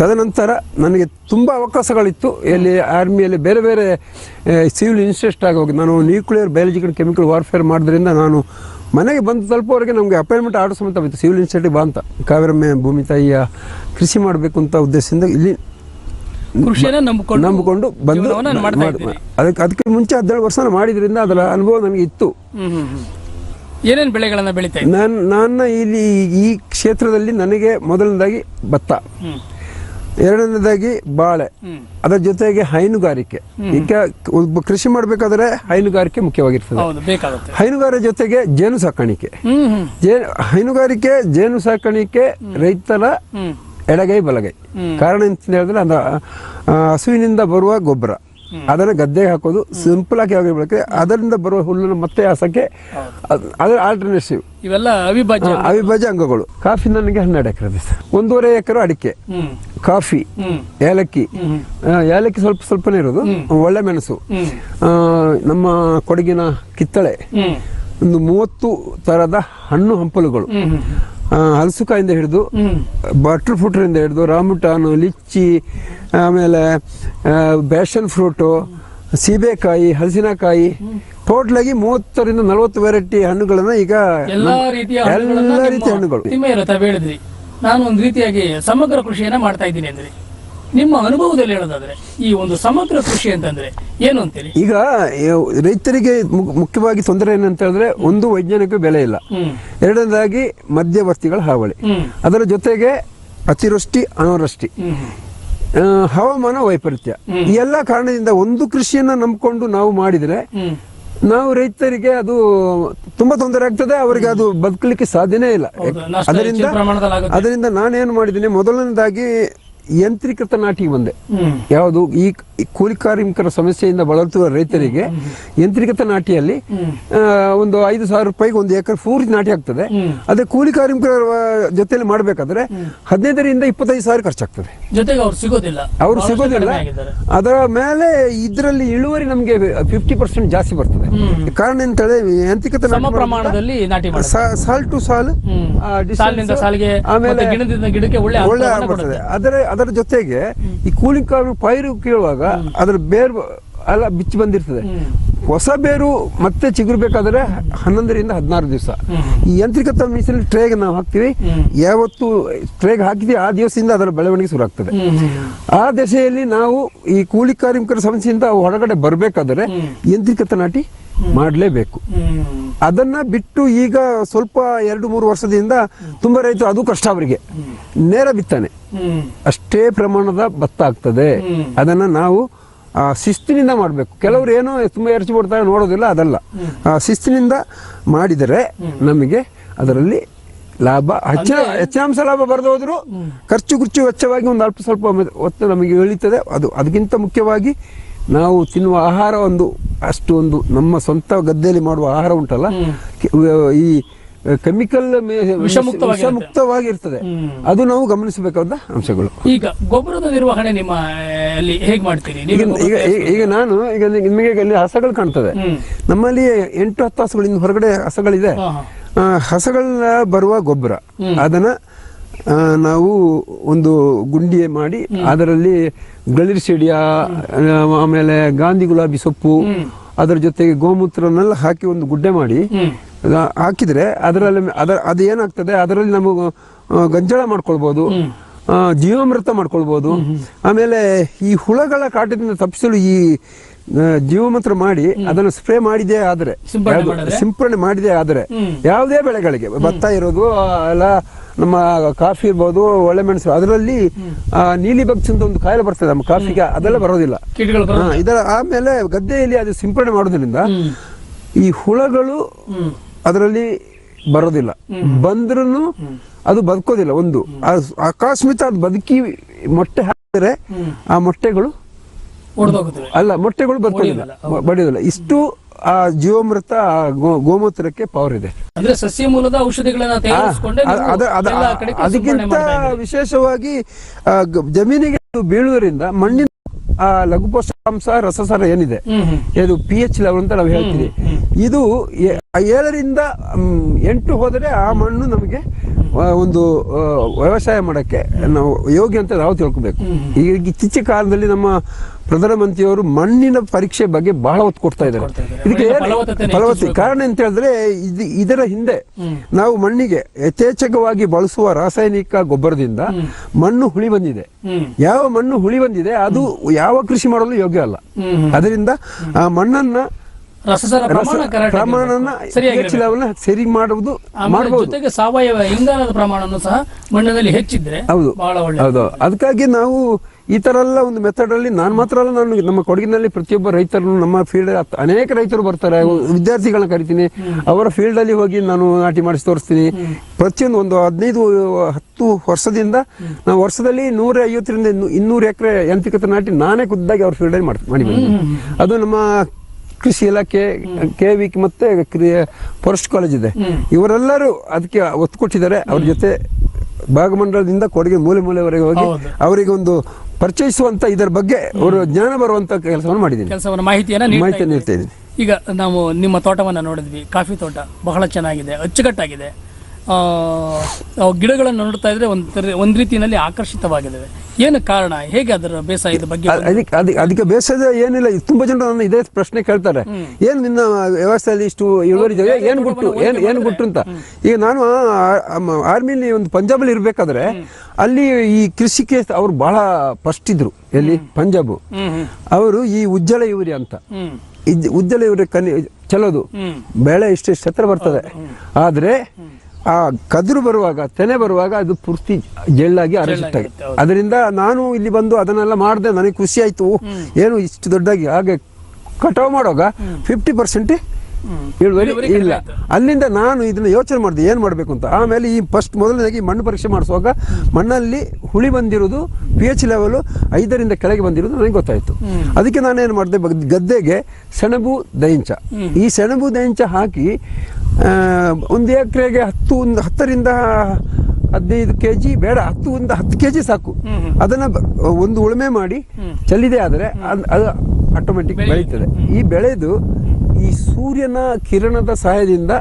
ತದನಂತರ ನನಗೆ ತುಂಬ ಅವಕಾಶಗಳಿತ್ತು. ಎಲ್ಲಿ ಆರ್ಮಿಯಲ್ಲಿ ಬೇರೆ ಬೇರೆ ಸಿವಿಲ್ ಇನ್ಸ್ಟಿಟ್ಯೂಟ್ ಆಗಿ ಹೋಗಿ ನಾನು ನ್ಯೂಕ್ಲಿಯರ್ ಬಯಾಲಜಿಕಲ್ ಕೆಮಿಕಲ್ ವಾರ್ಫೇರ್ ಮಾಡೋದ್ರಿಂದ ನಾನು ಮನೆಗೆ ಬಂದು ತಲುಪೋವರೆಗೆ ನಮಗೆ ಅಪಾಯಿಂಟ್ಮೆಂಟ್ ಆರ್ಡರ್ ಸಮೇತ ಬಿತ್ತು ಸಿವಿಲ್ ಇನ್ಸ್ಟಿಟ್ಯೂಟ್ ಬಾ ಅಂತ ಕಾವೇರಮ್ಮೆ ಭೂಮಿ ತಾಯಿಯ ಕೃಷಿ ಮಾಡಬೇಕು ಅಂತ ಉದ್ದೇಶದಿಂದ ಇಲ್ಲಿ ನಂಬಿಕೊಂಡು ನಂಬಿಕೊಂಡು ಬಂದು. ಅದಕ್ಕೆ ಅದಕ್ಕೆ ಮುಂಚೆ ಹದಿನೇಳು ವರ್ಷ ಮಾಡಿದ್ರಿಂದ ಅದರ ಅನುಭವ ನನಗೆ ಇತ್ತು. ಏನೇನು ಬೆಳೆಗಳನ್ನು ಬೆಳಿತಾ? ನಾನು ನನ್ನ ಇಲ್ಲಿ ಈ ಕ್ಷೇತ್ರದಲ್ಲಿ ನನಗೆ ಮೊದಲನೇದಾಗಿ ಭತ್ತ. ಎರಡನೇದಾಗಿ ಬಾಳೆ. ಅದರ ಜೊತೆಗೆ ಹೈನುಗಾರಿಕೆ. ಈಗ ಒಬ್ಬ ಕೃಷಿ ಮಾಡಬೇಕಾದ್ರೆ ಹೈನುಗಾರಿಕೆ ಮುಖ್ಯವಾಗಿರ್ತದೆ. ಹೈನುಗಾರಿಕೆ ಜೊತೆಗೆ ಜೇನು ಸಾಕಾಣಿಕೆ. ಜೇನು ಹೈನುಗಾರಿಕೆ ಜೇನು ಸಾಕಾಣಿಕೆ ರೈತರ ಎಡಗೈ ಬಲಗೈ. ಕಾರಣ ಅಂತ ಹೇಳಿದ್ರೆ ಅದ ಹಸುವಿನಿಂದ ಬರುವ ಗೊಬ್ಬರ. ಅದನ್ನ ಗದ್ದೆಗೆ ಹಾಕೋದು ಸಿಂಪಲ್ ಆಗಿ ಅದರಿಂದ ಬರುವ ಹುಲ್ಲನ್ನು ಮತ್ತೆ ಹಾಸಕ್ಕೆ ಅದ್- ಅದರ ಆಲ್ಟರ್ನೇಟಿವ್ ಇವೆಲ್ಲ ಅವಿಭಾಜ್ಯ ಅವಿಭಾಜ್ಯ ಅಂಗಗಳು. ಕಾಫಿ ನನಗೆ ಹನ್ನೆರಡು ಎಕರೆ ಇದೆ ಸರ್. ಒಂದೂವರೆ ಎಕರೆ ಅಡಿಕೆ. ಕಾಫಿ ಏಲಕ್ಕಿ. ಏಲಕ್ಕಿ ಸ್ವಲ್ಪ ಸ್ವಲ್ಪನೇ ಇರೋದು. ಒಳ್ಳೆ ಮೆಣಸು. ನಮ್ಮ ಕೊಡಗಿನ ಕಿತ್ತಳೆ. ಒಂದು ಮೂವತ್ತು ತರದ ಹಣ್ಣು ಹಂಪಲುಗಳು. ಹಲಸುಕಾಯಿಂದ ಹಿಡಿದು ಬಟರ್ ಫ್ರೂಟ್ರಿಂದ ಹಿಡಿದು ರಾಮುಟಾನು ಲಿಚ್ಚಿ ಆಮೇಲೆ ಬ್ಯಾಷನ್ ಫ್ರೂಟು ಸೀಬೆಕಾಯಿ ಹಲಸಿನಕಾಯಿ ಟೋಟಲ್ ಆಗಿ ಮೂವತ್ತರಿಂದ ನಲವತ್ತು ವೆರೈಟಿ ಹಣ್ಣುಗಳನ್ನ ಈಗ ಎಲ್ಲಾ ರೀತಿಯ ಹಣ್ಣುಗಳನ್ನ ನಿಮ್ಮ ಹಣ್ಣುಗಳು. ನಾನು ಒಂದು ರೀತಿಯಾಗಿ ಸಮಗ್ರ ಕೃಷಿಯನ್ನ ಮಾಡ್ತಾ ಇದ್ದೀನಿ ಅಂದ್ರೆ. ನಿಮ್ಮ ಅನುಭವದಲ್ಲಿ ಹೇಳೋದಾದ್ರೆ ಈ ಒಂದು ಸಮಗ್ರ ಕೃಷಿ ಅಂತಂದ್ರೆ ಏನು ಅಂತೇಳಿ? ಈಗ ರೈತರಿಗೆ ಮು- ಮುಖ್ಯವಾಗಿ ತೊಂದರೆ ಏನಂತ ಹೇಳಿದ್ರೆ ಒಂದು ವೈಜ್ಞಾನಿಕ ಬೆಲೆ ಇಲ್ಲ. ಹ್ಮ್. ಎರಡನೇದಾಗಿ ಮಧ್ಯವರ್ತಿಗಳ ಹಾವಳಿ. ಹ್ಮ್. ಅದರ ಜೊತೆಗೆ ಅತಿವೃಷ್ಟಿ ಅನಾವೃಷ್ಟಿ. ಹ್ಮ್. ಆ, ಹವಾಮಾನ ವೈಪರೀತ್ಯ. ಈ ಎಲ್ಲ ಕಾರಣದಿಂದ ಒಂದು ಕೃಷಿಯನ್ನ ನಂಬಿಕೊಂಡು ನಾವು ಮಾಡಿದ್ರೆ ಹ್ಮ್. ನಾವು ರೈತರಿಗೆ ಅದು ತುಂಬಾ ತೊಂದರೆ ಆಗ್ತದೆ ಅವರಿಗೆ ಅದು ಬದುಕಲಿಕ್ಕೆ ಸಾಧ್ಯನೇ ಇಲ್ಲ ಅದರಿಂದ. ಅದರಿಂದ ನಾನೇನು ಮಾಡಿದ್ದೀನಿ ಮೊದಲನೇದಾಗಿ ಯಂತ್ರೀಕೃತ ನಾಟಿ ಬಂದೆ ಯಾವುದು? ಈ ಕೂಲಿ ಕಾರ್ಮಿಕರ ಸಮಸ್ಯೆಯಿಂದ ಬಳಲುತ್ತಿರುವ ರೈತರಿಗೆ ಯಂತ್ರೀಕೃತ ನಾಟಿಯಲ್ಲಿ ಒಂದು ಐದು ಸಾವಿರ ರೂಪಾಯಿಗೆ ಒಂದು ಎಕರೆ ಪೂರ್ತಿ ನಾಟಿ ಆಗ್ತದೆ. ಅದೇ ಕೂಲಿ ಕಾರ್ಮಿಕರ ಜೊತೆಯಲ್ಲಿ ಮಾಡಬೇಕಾದ್ರೆ ಹದಿನೈದರಿಂದ ಇಪ್ಪತ್ತೈದು ಸಾವಿರ ಖರ್ಚಾಗ್ತದೆ. ಅವ್ರು ಸಿಗೋದಿಲ್ಲ. ಅದರ ಮೇಲೆ ಇದರಲ್ಲಿ ಇಳುವರಿ ನಮಗೆ ಫಿಫ್ಟಿ ಪರ್ಸೆಂಟ್ ಜಾಸ್ತಿ ಬರ್ತದೆ. ಕಾರಣ ಎಂತೇಳಿ ಯಾಂತ್ರಿಕತೆ ಪ್ರಮಾಣದಲ್ಲಿ. ಸಾಲ್ ಟು ಸಾಲ್ ಆಮೇಲೆ ಒಳ್ಳೆ ಒಳ್ಳೆ ಆದರೆ ಅದರ ಅದರ ಜೊತೆಗೆ ಈ ಕೂಲಿಂಗ್ ಕಾರ್ಮಿಕ ಪೈರು ಕೀಳುವಾಗ ಅದರ ಬೇರು ಎಲ್ಲ ಬಿಚ್ಚಿ ಬಂದಿರ್ತದೆ. ಹೊಸ ಬೇರು ಮತ್ತೆ ಚಿಗುರ್ಬೇಕಾದ್ರೆ ಹನ್ನೊಂದರಿಂದ ಹದಿನಾರು ದಿವಸ. ಈ ಯಾಂತ್ರಿಕತ ಮೀಸಲು ಟ್ರೇಗೆ ನಾವು ಹಾಕ್ತಿವಿ. ಯಾವತ್ತು ಟ್ರೇಗೆ ಹಾಕಿದ್ವಿ ಆ ದಿವಸದಿಂದ ಅದರ ಬೆಳವಣಿಗೆ ಶುರು ಆಗ್ತದೆ ಆ ದಶೆಯಲ್ಲಿ ನಾವು ಈ ಕೂಲಿ ಕಾರ್ಮಿಕರ ಸಮಸ್ಯೆಯಿಂದ ಹೊರಗಡೆ ಬರಬೇಕಾದ್ರೆ ಯಾಂತ್ರಿಕತ ನಾಟಿ ಮಾಡಲೇಬೇಕು. ಅದನ್ನ ಬಿಟ್ಟು ಈಗ ಸ್ವಲ್ಪ ಎರಡು ಮೂರು ವರ್ಷದಿಂದ ತುಂಬಾ ರೈತರು ಅದು ಕಷ್ಟ ಅವರಿಗೆ. ನೇರ ಬಿತ್ತಾನೆ. ಅಷ್ಟೇ ಪ್ರಮಾಣದ ಭತ್ತ ಆಗ್ತದೆ. ಅದನ್ನ ನಾವು ಆ, ಶಿಸ್ತಿನಿಂದ ಮಾಡಬೇಕು. ಕೆಲವರು ಏನೋ ತುಂಬಾ ಎರಚಿ ಬಿಡ್ತಾರೆ ನೋಡೋದಿಲ್ಲ ಅದಲ್ಲ. ಆ, ಶಿಸ್ತಿನಿಂದ ಮಾಡಿದರೆ ನಮಗೆ ಅದರಲ್ಲಿ ಲಾಭ ಹೆಚ್ಚಿನ ಹೆಚ್ಚಾಂಶ ಲಾಭ ಬರೆದು ಹೋದ್ರು ಖರ್ಚು ಖರ್ಚು ವೆಚ್ಚವಾಗಿ ಒಂದು ಅಲ್ಪ ಸ್ವಲ್ಪ ನಮಗೆ ಇಳಿತದೆ. ಅದು ಅದಕ್ಕಿಂತ ಮುಖ್ಯವಾಗಿ ನಾವು ತಿನ್ನುವ ಆಹಾರ ಒಂದು ಅಷ್ಟು ಒಂದು ನಮ್ಮ ಸ್ವಂತ ಗದ್ದೆಯಲ್ಲಿ ಮಾಡುವ ಆಹಾರ ಉಂಟಲ್ಲ? ಈ ಕೆಮಿಕಲ್. ವಿಷಮುಕ್ತವಾಗಿರ್ತದೆ. ಅದು ನಾವು ಗಮನಿಸಬೇಕಾದ ಅಂಶಗಳು. ಈಗ ಗೊಬ್ಬರದ ನಿರ್ವಹಣೆ ನಿಮ್ಮ ಹೇಗೆ ಮಾಡ್ತೀರಿ? ಈಗ ನಾನು ಈಗ ನಿಮಗೆ ಅಲ್ಲಿ ಹಸಗಳು ಕಾಣ್ತದೆ. ನಮ್ಮಲ್ಲಿ ಎಂಟು ಹತ್ತು ಹಸುಗಳಿಂದ ಹೊರಗಡೆ ಹಸಗಳಿದೆ. ಹಸಗಳನ್ನ ಬರುವ ಗೊಬ್ಬರ. ಅದನ್ನ ನಾವು ಒಂದು ಗುಂಡಿ ಮಾಡಿ ಅದರಲ್ಲಿ ಗಳಿರ್ ಸಿಡಿಯ ಆಮೇಲೆ ಗಾಂಧಿ ಗುಲಾಬಿ ಸೊಪ್ಪು ಅದರ ಜೊತೆಗೆ ಗೋಮೂತ್ರನೆಲ್ಲ ಹಾಕಿ ಒಂದು ಗುಡ್ಡೆ ಮಾಡಿ ಹಾಕಿದ್ರೆ ಅದರಲ್ಲಿ ಅದರ ಅದು ಏನಾಗ್ತದೆ ಅದರಲ್ಲಿ ನಮಗೆ ಗಂಜಳ ಮಾಡ್ಕೊಳ್ಬೋದು ಜೀವಾಮೃತ ಮಾಡ್ಕೊಳ್ಬೋದು. ಆಮೇಲೆ ಈ ಹುಳಗಳ ಕಾಟದಿಂದ ತಪ್ಪಿಸಲು ಈ ಜೀವಮಂತ್ರ ಮಾಡಿ ಅದನ್ನು ಸ್ಪ್ರೇ ಮಾಡಿದೆ ಆದ್ರೆ ಸಿಂಪಡಣೆ ಮಾಡಿದೆ ಆದರೆ ಯಾವುದೇ ಬೆಳೆಗಳಿಗೆ ಭತ್ತ ಇರೋದು ಎಲ್ಲ ನಮ್ಮ ಕಾಫಿ ಇರ್ಬೋದು ಒಳ್ಳೆ ಮೆಣಸು ಅದರಲ್ಲಿ ನೀಲಿ ಬಗ್ಸ್ ಅಂತ ಒಂದು ಕಾಯಿಲೆ ಬರ್ತದೆ ನಮ್ಮ ಕಾಫಿಗೆ ಅದೆಲ್ಲ ಬರೋದಿಲ್ಲ. ಇದರ ಆಮೇಲೆ ಗದ್ದೆಯಲ್ಲಿ ಅದು ಸಿಂಪಡಣೆ ಮಾಡೋದ್ರಿಂದ ಈ ಹುಳಗಳು ಅದರಲ್ಲಿ ಬರೋದಿಲ್ಲ. ಬಂದ್ರೂ ಅದು ಬದುಕೋದಿಲ್ಲ ಒಂದು. ಆ- ಅಕಸ್ಮಾತ್ ಅದು ಬದುಕಿ ಮೊಟ್ಟೆ ಹಾಕಿದ್ರೆ ಆ ಮೊಟ್ಟೆಗಳು ಅಲ್ಲ ಮೊಟ್ಟೆಗಳು ಬರ್ತಿಲ್ಲ ಬಡಿಯೋದಿಲ್ಲ, ಇಷ್ಟು ಆ ಜೀವಮೃತ ಗೋಮೂತ್ರಕ್ಕೆ ಪವರ್ ಇದೆ. ಅಂದ್ರೆ ಸಸ್ಯ ಮೂಲದ ಔಷಧಿಗಳನ್ನ ಅದಕ್ಕಿಂತ ವಿಶೇಷವಾಗಿ ಜಮೀನಿಗೆ ಬೀಳುವುದರಿಂದ ಮಣ್ಣಿನ ಆ ಲಘು ಪೋಷಕಾಂಶ ರಸಸಾರ ಏನಿದೆ ಇದು ಪಿ ಎಚ್ ಲೆವೆಲ್ ಅಂತ ನಾವು ಹೇಳ್ತೀವಿ. ಇದು ಏಳರಿಂದ ಎಂಟು ಹೋದರೆ ಆ ಮಣ್ಣು ನಮಗೆ ಒಂದು ವ್ಯವಸಾಯ ಮಾಡಕ್ಕೆ ನಾವು ಯೋಗ್ಯ ಅಂತ ನಾವು ತಿಳ್ಕೊಬೇಕು. ಈಗ ಇತ್ತೀಚಿನ ಕಾಲದಲ್ಲಿ ನಮ್ಮ ಪ್ರಧಾನಮಂತ್ರಿಯವರು ಮಣ್ಣಿನ ಪರೀಕ್ಷೆ ಬಗ್ಗೆ ಬಹಳ ಒತ್ತು ಕೊಡ್ತಾ ಇದ್ದಾರೆ. ಇದಕ್ಕೆ ಹೆಚ್ಚಿಸ್ಬೇಕು. ಕಾರಣ ಅಂತ ಹೇಳಿದ್ರೆ ಇದು ಇದರ ಹಿಂದೆ ನಾವು ಮಣ್ಣಿಗೆ ಯಥೇಚ್ಛಕವಾಗಿ ಬಳಸುವ ರಾಸಾಯನಿಕ ಗೊಬ್ಬರದಿಂದ ಮಣ್ಣು ಹುಳಿ ಬಂದಿದೆ. ಯಾವ ಮಣ್ಣು ಹುಳಿ ಬಂದಿದೆ ಅದು ಯಾವ ಕೃಷಿ ಮಾಡಲು ಯೋಗ್ಯ ಅಲ್ಲ. ಅದರಿಂದ ಆ ಮಣ್ಣನ್ನ ಸರಿ ಮಾಡುವುದು ಜೊತೆಗೆ ಸಾವಯವ ಇಂಗಾಲದ ಪ್ರಮಾಣವನ್ನು ಸಹ ಮಣ್ಣಿನಲ್ಲಿ ಹೆಚ್ಚಿದ್ರೆ ಹೌದು ಹೌದು. ಅದಕ್ಕಾಗಿ ನಾವು ಈ ಥರ ಎಲ್ಲ ಒಂದು ಮೆಥಡ್ ಅಲ್ಲಿ ನಾನು ಮಾತ್ರ ಅಲ್ಲ ನಾನು ನಮ್ಮ ಕೊಡಗಿನಲ್ಲಿ ಪ್ರತಿಯೊಬ್ಬ ರೈತರು ನಮ್ಮ ಫೀಲ್ಡ್ ಅನೇಕ ರೈತರು ಬರ್ತಾರೆ. ವಿದ್ಯಾರ್ಥಿಗಳನ್ನ ಕರಿತೀನಿ. ಅವರ ಫೀಲ್ಡ್ ಅಲ್ಲಿ ಹೋಗಿ ನಾನು ನಾಟಿ ಮಾಡಿಸಿ ತೋರಿಸ್ತೀನಿ. ಪ್ರತಿಯೊಂದು ಒಂದು ಹದಿನೈದು ಹತ್ತು ವರ್ಷದಿಂದ ನಾವು ವರ್ಷದಲ್ಲಿ ನೂರ ಐವತ್ತರಿಂದ ಇನ್ನು- ಇನ್ನೂರು ಎಕರೆ ಯಾಂತ್ರಿಕತೆ ನಾಟಿ ನಾನೇ ಖುದ್ದಾಗಿ ಅವ್ರ ಫೀಲ್ಡ್ ಅಲ್ಲಿ ಮಾಡಿ ಮಾಡಿ ಅದು ನಮ್ಮ ಕೃಷಿ ಇಲಾಖೆ ಕೆ ವಿ ಮತ್ತೆ ಫಾರೆಸ್ಟ್ ಕಾಲೇಜ್ ಇದೆ. ಇವರೆಲ್ಲರೂ ಅದಕ್ಕೆ ಒತ್ತು ಕೊಟ್ಟಿದ್ದಾರೆ. ಅವ್ರ ಜೊತೆ ಭಾಗಮಂಡಲದಿಂದ ಕೊಡುಗೆ ಮೂಲೆ ಮೂಲೆವರೆಗೆ ಹೋಗಿ. ಅವರಿಗೆ ಒಂದು ಪರಿಚಯಿಸುವಂತ ಇದರ ಬಗ್ಗೆ ಅವರು ಜ್ಞಾನ ಬರುವಂತ ಕೆಲಸವನ್ನು ಮಾಡಿದ್ದೀನಿ. ಕೆಲಸವನ್ನು ಮಾಹಿತಿಯನ್ನು ಮಾಹಿತಿಯನ್ನು ಮಾಹಿತಿ ನೀಡ್ತಾ ಇದ್ದೀನಿ. ಈಗ ನಾವು ನಿಮ್ಮ ತೋಟವನ್ನು ನೋಡಿದ್ವಿ. ಕಾಫಿ ತೋಟ ಬಹಳ ಚೆನ್ನಾಗಿದೆ ಅಚ್ಚುಕಟ್ಟಾಗಿದೆ. ಗಿಡಗಳನ್ನು ನೋಡ್ತಾ ಇದ್ರೆ ಒಂದ್ ಒಂದ್ ರೀತಿಯಲ್ಲಿ ಆಕರ್ಷಿತವಾಗಿದ್ದಾವೆ. ಏನು ಕಾರಣ? ಹೇಗೆ ಅದರ ಬೇಸಾಯದ ಬಗ್ಗೆ ಅದಕ್ಕೆ ಅದಕ್ಕೆ ಬೇಸದ ಏನಿಲ್ಲ ತುಂಬಾ ಜನ ನನ್ನ ಇದೇ ಪ್ರಶ್ನೆ ಕೇಳ್ತಾರೆ. ಏನು ನಿನ್ನ ವ್ಯವಸ್ಥೆಯಲ್ಲಿ ಇಷ್ಟು ಇಳುವರಿ ಇದೆ ಏನು ಗುಟ್ಟು ಏನು ಏನು ಗುಟ್ಟು ಅಂತ. ಈಗ ನಾನು ಆರ್ಮಿಲಿ ಒಂದು ಪಂಜಾಬಲ್ಲಿ ಇರ್ಬೇಕಾದ್ರೆ ಅಲ್ಲಿ ಈ ಕೃಷಿಕೆ ಅವ್ರು ಬಹಳ ಫಸ್ಟ್ ಇದ್ರು ಎಲ್ಲಿ? ಪಂಜಾಬ್. ಅವರು ಈ ಉಜ್ಜಲ ಇವರಿ ಅಂತ. ಉಜ್ಜಲ ಯೂರಿಯಾ ಕನಿ ಚಲೋದು. ಬೆಳೆ ಇಷ್ಟು ಹತ್ರ ಬರ್ತದೆ. ಆದ್ರೆ ಆ ಕದ್ರು ಬರುವಾಗ ತೆನೆ ಬರುವಾಗ ಅದು ಪೂರ್ತಿ ಜೆಳ್ಳಾಗಿ ಅರಳಿಸುತ್ತೆ ಅದರಿಂದ ನಾನು ಇಲ್ಲಿ ಬಂದು ಅದನ್ನೆಲ್ಲ ಮಾಡಿದೆ ನನಗೆ ಖುಷಿ ಆಯ್ತು. ಏನು ಇಷ್ಟು ದೊಡ್ಡಾಗಿ ಹಾಗೆ ಕಟಾವು ಮಾಡುವಾಗ ಫಿಫ್ಟಿ ಪರ್ಸೆಂಟ್ ಇಳುವರಿ ಇಲ್ಲ. ಅಲ್ಲಿಂದ ನಾನು ಇದನ್ನ ಯೋಚನೆ ಮಾಡಿದೆ ಏನು ಮಾಡಬೇಕು ಅಂತ. ಆಮೇಲೆ ಈ ಫಸ್ಟ್ ಮೊದಲನೇದಾಗಿ ಮಣ್ಣು ಪರೀಕ್ಷೆ ಮಾಡಿಸುವಾಗ ಮಣ್ಣಲ್ಲಿ ಹುಳಿ ಬಂದಿರೋದು ಪಿ ಎಚ್ ಲೆವೆಲ್ ಐದರಿಂದ ಕೆಳಗೆ ಬಂದಿರೋದು ನನಗೆ ಗೊತ್ತಾಯ್ತು. ಅದಕ್ಕೆ ನಾನೇನು ಮಾಡಿದೆ ಗದ್ದೆಗೆ ಸೆಣಬು ದೈಂಚ ಈ ಸೆಣಬು ದೈಂಚ ಹಾಕಿ ಒಂದು ಎಕರೆಗೆ ಹತ್ತು ಒಂದು ಹತ್ತರಿಂದ ಹದಿನೈದು ಕೆ ಜಿ ಬೇಡ ಹತ್ತು ಒಂದು ಹತ್ತು ಕೆ ಜಿ ಸಾಕು ಅದನ್ನ ಒಂದು ಉಳುಮೆ ಮಾಡಿ ಚೆಲ್ಲಿದೆ ಆದರೆ ಅದ್- ಅದು ಆಟೋಮೆಟಿಕ್ ಬೆಳೀತದೆ. ಈ ಬೆಳೆದು ಈ ಸೂರ್ಯನ ಕಿರಣದ ಸಹಾಯದಿಂದ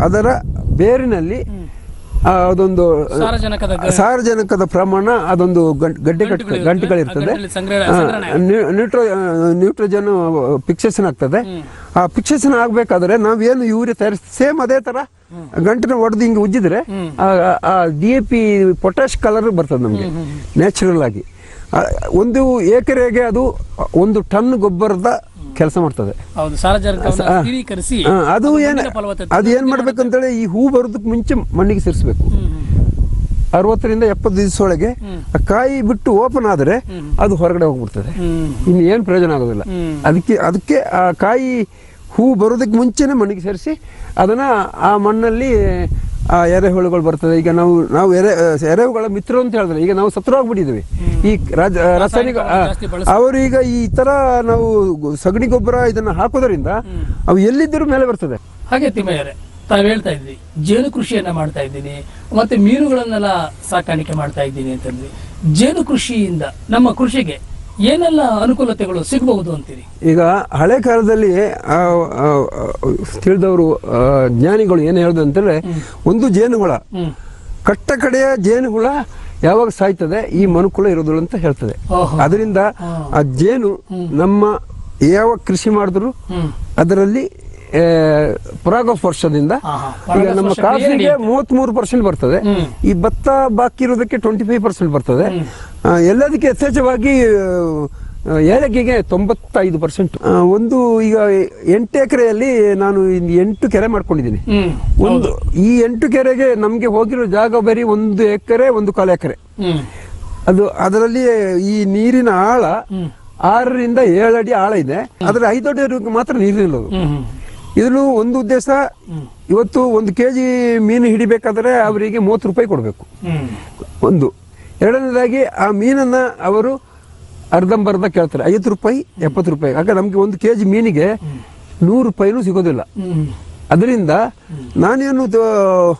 ಅದರ ಬೇರಿನಲ್ಲಿ ಅದೊಂದು ಸಾರಜನಕದ ಪ್ರಮಾಣ ಅದೊಂದು ಗಡ್ಡೆ ಗಂಟೆಗಳಿರ್ತದೆ. ನ್ಯೂಟ್ರೋ ನ್ಯೂಟ್ರೋಜನ್ ಫಿಕ್ಸೇಷನ್ ಆಗ್ತದೆ. ಆ ಫಿಕ್ಸೇಷನ್ ಆಗ್ಬೇಕಾದ್ರೆ ನಾವೇನು ಯೂರಿಯಾ ತಯಾರಿಸ್ ಸೇಮ್ ಅದೇ ತರ ಗಂಟನ ಒಡೆದು ಹಿಂಗೆ ಉಜ್ಜಿದ್ರೆ ಆ D A P potash colour ಬರ್ತದೆ ನಮಗೆ ನ್ಯಾಚುರಲ್ ಆಗಿ. ಒಂದು ಎಕರೆಗೆ ಅದು ಒಂದು ಟನ್ ಗೊಬ್ಬರದ ಕೆಲಸ ಮಾಡ್ತದೆ. ಹೌದು ಸ್ಥಿರೀಕರಿಸಿ ಅದು ಏನ್ ಅದು ಏನು ಅದು ಏನ್ ಮಾಡ್ಬೇಕಂತೇಳಿ ಈ ಹೂ ಬರೋದಕ್ಕೆ ಮುಂಚೆ ಮಣ್ಣಿಗೆ ಸೇರಿಸಬೇಕು. ಅರವತ್ತರಿಂದ ಎಪ್ಪತ್ತು ದಿವಸ ಒಳಗೆ ಆ ಕಾಯಿ ಬಿಟ್ಟು ಓಪನ್ ಆದ್ರೆ ಅದು ಹೊರಗಡೆ ಹೋಗ್ಬಿಡ್ತದೆ. ಇನ್ನು ಏನು ಪ್ರಯೋಜನ ಆಗೋದಿಲ್ಲ. ಅದಕ್ಕೆ ಅದಕ್ಕೆ ಆ ಕಾಯಿ ಹೂ ಬರೋದಕ್ಕೆ ಮುಂಚೆನೆ ಮಣ್ಣಿಗೆ ಸೇರಿಸಿ ಅದನ್ನ ಆ ಮಣ್ಣಲ್ಲಿ ಆ ಎರೆಹುಳುಗಳು ಬರ್ತದೆ. ಈಗ ನಾವು ನಾವು ಎರೆ ಎರೆಹುಗಳ ಮಿತ್ರ ಅಂತ ಹೇಳಿದ್ರೆ ಈಗ ನಾವು ಸತ್ರ ಹೋಗ್ಬಿಟ್ಟಿದ್ವಿ ಈ ರಾಜ ರಾಸಾಯನಿಕ. ಅವರು ಈಗ ಈ ತರ ನಾವು ಸಗಣಿ ಗೊಬ್ಬರ ಇದನ್ನ ಹಾಕೋದ್ರಿಂದ ಅವು ಎಲ್ಲಿದ್ದರೂ ಮೇಲೆ ಬರ್ತದೆ. ಹಾಗೆ ತಿಮ್ಮಯ್ಯರೆ ತಾವು ಹೇಳ್ತಾ ಇದ್ವಿ ಜೇನು ಕೃಷಿಯನ್ನ ಮಾಡ್ತಾ ಇದ್ದೀನಿ ಮತ್ತೆ ಮೀನುಗಳನ್ನೆಲ್ಲ ಸಾಕಾಣಿಕೆ ಮಾಡ್ತಾ ಇದ್ದೀನಿ ಅಂತಂದ್ವಿ ಜೇನು ಕೃಷಿಯಿಂದ ನಮ್ಮ ಕೃಷಿಗೆ ಏನೆಲ್ಲ ಅನುಕೂಲತೆಗಳು ಸಿಗಬಹುದು ಅಂತೀರಿ? ಈಗ ಹಳೆ ಕಾಲದಲ್ಲಿ ತಿಳಿದವರು ಜ್ಞಾನಿಗಳು ಏನು ಹೇಳುದು ಅಂತಂದ್ರೆ ಒಂದು ಜೇನುಹುಳ. ಕಟ್ಟ ಕಡೆಯ ಜೇನುಹುಳ ಯಾವಾಗ ಸಾಯ್ತದೆ ಈ ಮನುಕುಲ ಇರೋದಿಲ್ಲ ಅಂತ ಹೇಳ್ತದೆ. ಅದರಿಂದ ಆ ಜೇನು ನಮ್ಮ ಯಾವ ಕೃಷಿ ಮಾಡಿದ್ರು ಅದರಲ್ಲಿ ಆ, ಪರಾಗಸ್ಪರ್ಶದಿಂದ ಆಹಾ. ಈಗ ನಮ್ಮ ಕಾಫಿಗೆ ನಡೆಯುತ್ತೆ. ಮೂವತ್ಮೂರು ಪರ್ಸೆಂಟ್ ಬರ್ತದೆ. ಈ ಭತ್ತ ಬಾಕಿ ಇರೋದಕ್ಕೆ ಟ್ವೆಂಟಿ ಫೈವ್ ಪರ್ಸೆಂಟ್ ಬರ್ತದೆ ಎಲ್ಲದಕ್ಕೆ ಯಥೇಚ್ಛವಾಗಿ ಏಲಕ್ಕಿಗೆ ತೊಂಬತ್ತೈದು ಪರ್ಸೆಂಟ್ ಒಂದು ಈಗ ಎಂಟು ಎಕರೆಯಲ್ಲಿ ನಾನು ಎಂಟು ಕೆರೆ ಮಾಡ್ಕೊಂಡಿದ್ದೀನಿ. ಒಂದು ಈ ಎಂಟು ಕೆರೆಗೆ ನಮಗೆ ಹೋಗಿರೋ ಜಾಗ ಬರೀ ಒಂದು ಎಕರೆ ಒಂದು ಕಾಲು ಎಕರೆ. ಅದು ಅದರಲ್ಲಿ ಈ ನೀರಿನ ಆಳ ಆರರಿಂದ ಏಳು ಅಡಿ ಆಳ ಇದೆ. ಅದರ ಐದು ಅಡಿ ಮಾತ್ರ ನೀರಿನಲ್ಲದು. ಇದನ್ನು ಒಂದು ಉದ್ದೇಶ ಇವತ್ತು ಒಂದು ಕೆ ಜಿ ಮೀನು ಹಿಡಿಬೇಕಾದ್ರೆ ಅವರಿಗೆ ಮೂವತ್ತು ರೂಪಾಯಿ ಕೊಡಬೇಕು. ಒಂದು. ಎರಡನೇದಾಗಿ ಆ ಮೀನನ್ನ ಅವರು ಅರ್ಧಂಬರ್ಧ ಕೇಳ್ತಾರೆ. ಐವತ್ತು ರೂಪಾಯಿ ಎಪ್ಪತ್ತು ರೂಪಾಯಿ. ಆಗ ನಮಗೆ ಒಂದು ಕೆ ಜಿ ಮೀನಿಗೆ ನೂರು ರೂಪಾಯಿನೂ ಸಿಗೋದಿಲ್ಲ. ಅದರಿಂದ ನಾನೇನು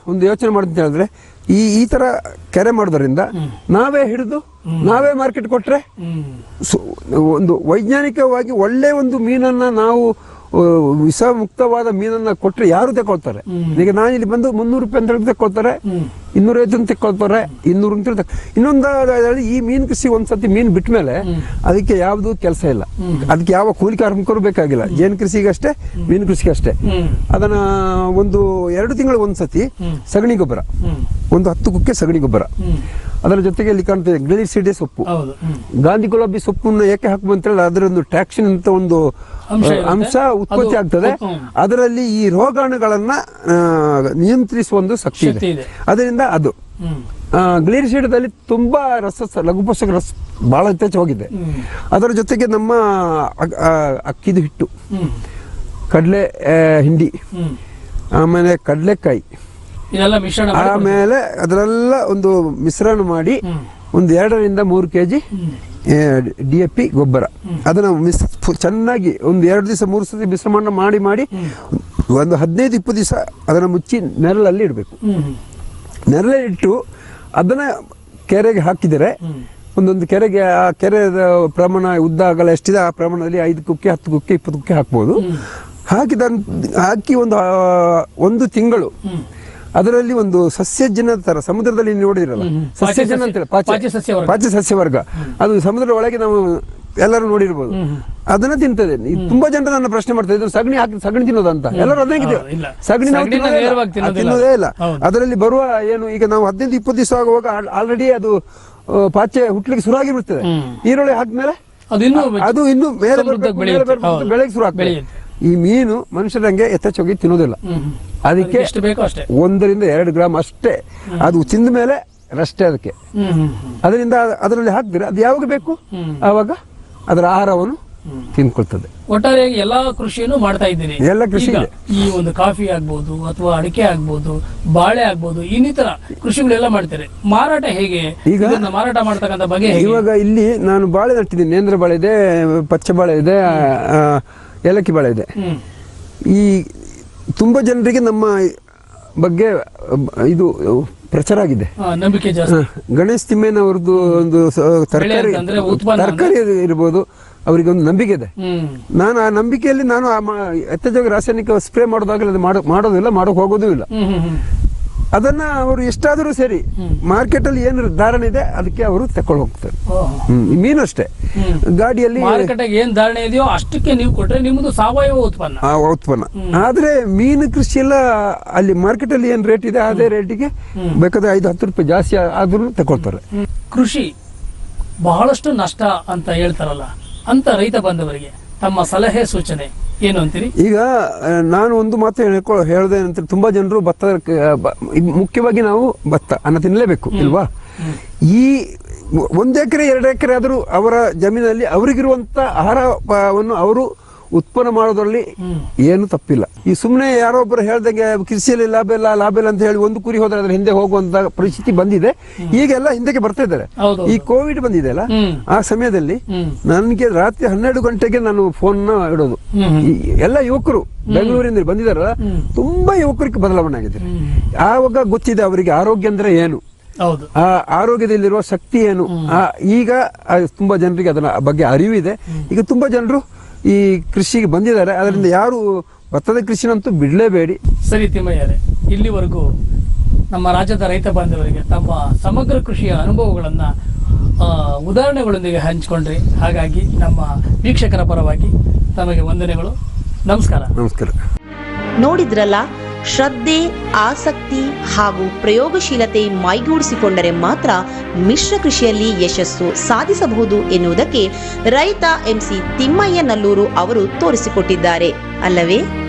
ಒಂದು ಯೋಚನೆ ಮಾಡ್ತೀನಿ ಹೇಳಿದ್ರೆ ಈ ಈ ತರ ಕೆರೆ ಮಾಡೋದ್ರಿಂದ ನಾವೇ ಹಿಡಿದು ನಾವೇ ಮಾರ್ಕೆಟ್ ಕೊಟ್ರೆ ಹ್ಮ್. ಒಂದು ವೈಜ್ಞಾನಿಕವಾಗಿ ಒಳ್ಳೆ ಒಂದು ಮೀನನ್ನ ನಾವು ವಿಷ ಮುಕ್ತವಾದ ಮೀನನ್ನ ಕೊಟ್ಟರೆ ಯಾರು ತಗೊಳ್ತಾರೆ ಈಗ ನಾನು ಇಲ್ಲಿ ಬಂದು ಮುನ್ನೂರು ರೂಪಾಯಿ ಅಂತ ಹೇಳಿ ತಗೊಳ್ತಾರೆ ಇನ್ನೂರೈವತ್ತು ಅಂತ ತಗೊಳ್ತಾರೆ ಇನ್ನೂರು ಅಂತ ಹೇಳಿ ಇನ್ನೊಂದು ಈ ಮೀನು ಕೃಷಿ ಒಂದ್ಸತಿ ಮೀನು ಬಿಟ್ಟ ಮೇಲೆ ಅದಕ್ಕೆ ಯಾವುದು ಕೆಲಸ ಇಲ್ಲ. ಅದಕ್ಕೆ ಯಾವ ಕೂಲಿ ಕಾರ್ಮಿಕರು ಬೇಕಾಗಿಲ್ಲ. ಜೇನು ಕೃಷಿಗೆ ಅಷ್ಟೇ ಮೀನು ಕೃಷಿಗೆ ಅಷ್ಟೇ ಅದನ್ನ ಒಂದು ಎರಡು ತಿಂಗಳು ಒಂದ್ಸತಿ ಸಗಣಿ ಗೊಬ್ಬರ. ಒಂದು ಹತ್ತು ಕುಕ್ಕೆ ಸಗಣಿ ಗೊಬ್ಬರ. ಅದರ ಜೊತೆಗೆ ಇಲ್ಲಿ ಕಾಣ್ತದೆ ಗ್ರೀನ್ ಸಿಡೆ ಸೊಪ್ಪು. ಗಾಂಧಿ ಗುಲಾಬಿ ಸೊಪ್ಪನ್ನ ಯಾಕೆ ಹಾಕಬೇಕು ಅಂತ ಅದರ ಒಂದು ಟ್ಯಾಕ್ಷನ್ ಅಂತ ಒಂದು ಅಂಶ ಉತ್ಪತ್ತಿ ಆಗ್ತದೆ. ಅದರಲ್ಲಿ ಈ ರೋಗಾಣುಗಳನ್ನ ನಿಯಂತ್ರಿಸುವ ಒಂದು ಶಕ್ತಿ ಇದೆ. ಅದರಿಂದ ಅದು. ಗ್ಲೀರ್ಶೀಡದಲ್ಲಿ ತುಂಬಾ ರಸ ಲಘುಪೋಷಕ ಲಘು ಪೋಷಕ ರಸ ಬಹಳ ಯಥೇಚ್ಛವಾಗಿದೆ ಅದರ ಜೊತೆಗೆ ನಮ್ಮ ಅಕ್ಕಿದ ಹಿಟ್ಟು. ಕಡಲೆ ಹಿಂಡಿ. ಆಮೇಲೆ ಕಡಲೆಕಾಯಿ. ಆಮೇಲೆ ಅದರೆಲ್ಲ ಒಂದು ಮಿಶ್ರಣ ಮಾಡಿ ಒಂದು ಎರಡರಿಂದ ಮೂರು K G D A P ಗೊಬ್ಬರ. ಅದನ್ನು ಮಿಸ್ ಚೆನ್ನಾಗಿ ಒಂದು ಎರಡು ದಿವಸ ಮೂರು ಸತಿ ಮಿಶ್ರಣ ಮಾಡಿ ಮಾಡಿ ಒಂದು ಹದಿನೈದು ಇಪ್ಪತ್ತು ದಿವಸ ಅದನ್ನು ಮುಚ್ಚಿ ನೆರಳಲ್ಲಿ ಇಡಬೇಕು. ನೆರಳಿಟ್ಟು ನೆರಳಲ್ಲಿ ಇಟ್ಟು ಅದನ್ನ ಕೆರೆಗೆ ಹಾಕಿದರೆ ಒಂದೊಂದು ಕೆರೆಗೆ ಆ ಕೆರೆದ ಪ್ರಮಾಣ ಉದ್ದ ಆಗಲ್ಲ ಎಷ್ಟಿದೆ ಆ ಪ್ರಮಾಣದಲ್ಲಿ ಐದು ಕುಕ್ಕೆ ಹತ್ತು ಕುಕ್ಕೆ ಇಪ್ಪತ್ತು ಕುಕ್ಕೆ ಹಾಕ್ಬೋದು. ಹಾಕಿದ ಹಾಕಿ ಒಂದು ಒಂದು ತಿಂಗಳು ಅದರಲ್ಲಿ ಒಂದು ಸಸ್ಯಜನ ತರ ಸಮುದ್ರದಲ್ಲಿ ನೋಡಿರಲ್ಲ ಸಸ್ಯ ಸಸ್ಯಜನ ಅಂತ ಹೇಳಿ ಪಾಚಿ. ಸಸ್ಯವರ್ಗ. ಅದು ಸಮುದ್ರದ ಒಳಗೆ ನಾವು ಎಲ್ಲರೂ ನೋಡಿರ್ಬೋದು. ಅದನ್ನ ತಿಂತದೆ. ತುಂಬಾ ಜನರು ನನ್ನ ಪ್ರಶ್ನೆ ಮಾಡ್ತಾರೆ ಇದು ಸಗಣಿ ಹಾಕಿ ಸಗಣಿ ತಿನ್ನೋದಂತ ಎಲ್ಲರೂ ಅದನ್ನ. ಸಗಣಿ ನಾವು ತಿನ್ನೋದೇ ಇಲ್ಲ. ಅದರಲ್ಲಿ ಬರುವ ಏನು ಈಗ ನಾವು ಹದಿನೈದು ಇಪ್ಪತ್ತು ದಿವಸ ಆಗುವಾಗ ಆಲ್ರೆಡಿ ಅದು ಪಾಚೆ ಹುಟ್ಲಿಕ್ಕೆ ಶುರು ಆಗಿಬಿಡ್ತದೆ ಈರುಳ್ಳಿ ಹಾಕಿದ್ಮೇಲೆ ಅದು ಇನ್ನೂ ಮೇಲೆ ಬೆಳೆಗೆ ಶುರು ಆಗ್ತದೆ. ಈ ಮೀನು ಮನುಷ್ಯರಂಗೆ ಯಥೇಚ್ಛವಾಗಿ ತಿನ್ನೋದಿಲ್ಲ. ಅದಕ್ಕೆ ಎಷ್ಟು ಬೇಕೋ ಅಷ್ಟೇ. ಒಂದರಿಂದ ಎರಡು ಗ್ರಾಮ್ ಅಷ್ಟೇ. ಅದು ತಿಂದ ಮೇಲೆ ರಷ್ಟೇ ಅದಕ್ಕೆ. ಅದರಿಂದ ಅದರಲ್ಲಿ ಹಾಕ್ತೀರ ಅದು ಯಾವಾಗ ಬೇಕು? ಆವಾಗ ಅದರ ಆಹಾರವನ್ನು ತಿನ್ಕೊಳ್ತದೆ. ಒಟ್ಟಾರೆ ಎಲ್ಲಾ ಕೃಷಿಯನ್ನು ಮಾಡ್ತಾ ಇದ್ದೀನಿ ಎಲ್ಲ ಕೃಷಿ ಈ ಒಂದು ಕಾಫಿ ಆಗ್ಬೋದು ಅಥವಾ ಅಡಿಕೆ ಆಗ್ಬೋದು ಬಾಳೆ ಆಗ್ಬೋದು ಇನ್ನಿತರ ಕೃಷಿಗಳೆಲ್ಲ ಮಾಡ್ತಾರೆ. ಮಾರಾಟ ಹೇಗೆ? ಈಗ ಮಾರಾಟ ಮಾಡ್ತಕ್ಕಂಥ ಬಗ್ಗೆ ಹೇಗೆ? ಇವಾಗ ಇಲ್ಲಿ ನಾನು ಬಾಳೆ ನಟ್ಟಿದ್ದೀನಿ. ನೇಂದ್ರ ಬಾಳೆ ಇದೆ ಪಚ್ಚ ಬಾಳೆ ಇದೆ ಏಲಕ್ಕಿ ಬಾಳೆ ಇದೆ. ಈ ತುಂಬಾ ಜನರಿಗೆ ನಮ್ಮ ಬಗ್ಗೆ ಇದು ಪ್ರಚಾರ ಆಗಿದೆ. ನಂಬಿಕೆ ಗಣೇಶ್ ತಿಮ್ಮೇನವ್ರದ್ದು ಒಂದು ತರಕಾರಿ ತರಕಾರಿ ಇರ್ಬೋದು ಅವರಿಗೆ ಒಂದು ನಂಬಿಕೆ ಇದೆ. ನಾನು ಆ ನಂಬಿಕೆಯಲ್ಲಿ ನಾನು ಯಥೇಚ್ಛವಾಗಿ ರಾಸಾಯನಿಕ ಸ್ಪ್ರೇ ಮಾಡೋದಾಗಲಿ ಮಾಡೋದಿಲ್ಲ ಮಾಡೋಕೆ ಹೋಗೋದೂ ಇಲ್ಲ. ಅದನ್ನ ಅವರು ಎಷ್ಟಾದರೂ ಸರಿ ಮಾರ್ಕೆಟ್ ಅಲ್ಲಿ ಏನು ಧಾರಣೆ ಇದೆ ಅದಕ್ಕೆ ಅವರು ತಕೊಂಡು ಹೋಗ್ತಾರೆ. ಮೀನು ಅಷ್ಟೇ. ಗಾಡಿಯಲ್ಲಿ ಏನ್ ಧಾರಣೆ ಇದೆಯೋ ಅಷ್ಟಕ್ಕೆ ನೀವು ಕೊಟ್ರೆ ನಿಮ್ಮದು ಸಾವಯವ ಉತ್ಪನ್ನ. ಆ ಉತ್ಪನ್ನ. ಆದ್ರೆ ಮೀನು ಕೃಷಿ ಎಲ್ಲ ಅಲ್ಲಿ ಮಾರ್ಕೆಟ್ ಅಲ್ಲಿ ಏನ್ ರೇಟ್ ಇದೆ ಅದೇ ರೇಟಿಗೆ ಬೇಕಾದ್ರೆ ಐದು ಹತ್ತು ರೂಪಾಯಿ ಜಾಸ್ತಿ ಆದ್ರೂ ತಗೊಳ್ತಾರೆ ಕೃಷಿ ಬಹಳಷ್ಟು ನಷ್ಟ ಅಂತ ಹೇಳ್ತಾರಲ್ಲ ಅಂತ ರೈತ ಬಂದವರಿಗೆ ತಮ್ಮ ಸಲಹೆ ಸೂಚನೆ. ಏನು ಅಂತೀರಿ? ಈಗ ನಾನು ಒಂದು ಮಾತು ಹೇಳ್ಕೊ ಹೇಳ್ದೆ ಅಂತ ತುಂಬಾ ಜನರು ಭತ್ತ ಮುಖ್ಯವಾಗಿ ನಾವು ಭತ್ತ ಅನ್ನ ತಿನ್ನಲೇಬೇಕು ಇಲ್ವಾ? ಈ ಒಂದು ಎಕರೆ ಎರಡು ಎಕರೆ ಆದರೂ ಅವರ ಜಮೀನಲ್ಲಿ ಅವರಿಗಿರುವಂತ ಆಹಾರವನ್ನು ಅವರು ಉತ್ಪನ್ನ ಮಾಡೋದ್ರಲ್ಲಿ ಏನು ತಪ್ಪಿಲ್ಲ. ಈ ಸುಮ್ಮನೆ ಯಾರೋ ಒಬ್ಬರು ಹೇಳ್ದಂಗೆ ಕೃಷಿಯಲ್ಲಿ ಲಾಭ ಇಲ್ಲ ಲಾಭ ಇಲ್ಲ ಅಂತ ಹೇಳಿ ಒಂದು ಕುರಿ ಹೋದ್ರೆ ಅದ್ರ ಹಿಂದೆ ಹೋಗುವಂತ ಪರಿಸ್ಥಿತಿ ಬಂದಿದೆ. ಈಗೆಲ್ಲ ಹಿಂದಕ್ಕೆ ಬರ್ತಾ ಇದ್ದಾರೆ. ಈ ಕೋವಿಡ್ ಬಂದಿದೆ ಅಲ್ಲ ಆ ಸಮಯದಲ್ಲಿ. ನನಗೆ ರಾತ್ರಿ ಹನ್ನೆರಡು ಗಂಟೆಗೆ ನಾನು ಫೋನ್ ಇಡೋದು. ಈ ಎಲ್ಲ ಯುವಕರು ಬೆಂಗಳೂರಿಂದ ಬಂದಿದಾರ ತುಂಬಾ ಯುವಕರಿಗೆ ಬದಲಾವಣೆ ಆಗಿದೆ. ಆವಾಗ ಗೊತ್ತಿದೆ ಅವರಿಗೆ ಆರೋಗ್ಯ ಅಂದ್ರೆ ಏನು? ಆ ಆರೋಗ್ಯದಲ್ಲಿರುವ ಶಕ್ತಿ ಏನು? ಈಗ ತುಂಬಾ ಜನರಿಗೆ ಅದರ ಬಗ್ಗೆ ಅರಿವಿದೆ. ಈಗ ತುಂಬಾ ಜನರು ಈ ಕೃಷಿಗೆ ಬಂದಿದ್ದಾರೆ. ಅದರಿಂದ ಯಾರು ಭತ್ತದ ಕೃಷಿನಂತೂ ಬಿಡಲೇಬೇಡಿ. ಸರಿ ತಿಮ್ಮಯ್ಯರೇ ಇಲ್ಲಿವರೆಗೂ ನಮ್ಮ ರಾಜ್ಯದ ರೈತ ಬಾಂಧವರಿಗೆ ತಮ್ಮ ಸಮಗ್ರ ಕೃಷಿಯ ಅನುಭವಗಳನ್ನ ಉದಾಹರಣೆಗಳೊಂದಿಗೆ ಹಂಚಿಕೊಂಡ್ರಿ. ಹಾಗಾಗಿ ನಮ್ಮ ವೀಕ್ಷಕರ ಪರವಾಗಿ ತಮಗೆ ವಂದನೆಗಳು. ನಮಸ್ಕಾರ. ನಮಸ್ಕಾರ. ನೋಡಿದ್ರಲ್ಲ ಶ್ರದ್ಧೆ, ಆಸಕ್ತಿ ಹಾಗೂ ಪ್ರಯೋಗಶೀಲತೆ ಮೈಗೂಡಿಸಿಕೊಂಡರೆ ಮಾತ್ರ ಮಿಶ್ರ ಕೃಷಿಯಲ್ಲಿ ಯಶಸ್ಸು ಸಾಧಿಸಬಹುದು ಎನ್ನುವುದಕ್ಕೆ ರೈತ ಎಂಸಿ ತಿಮ್ಮಯ್ಯ ನಲ್ಲೂರು ಅವರು ತೋರಿಸಿಕೊಟ್ಟಿದ್ದಾರೆ. ಅಲ್ಲವೇ?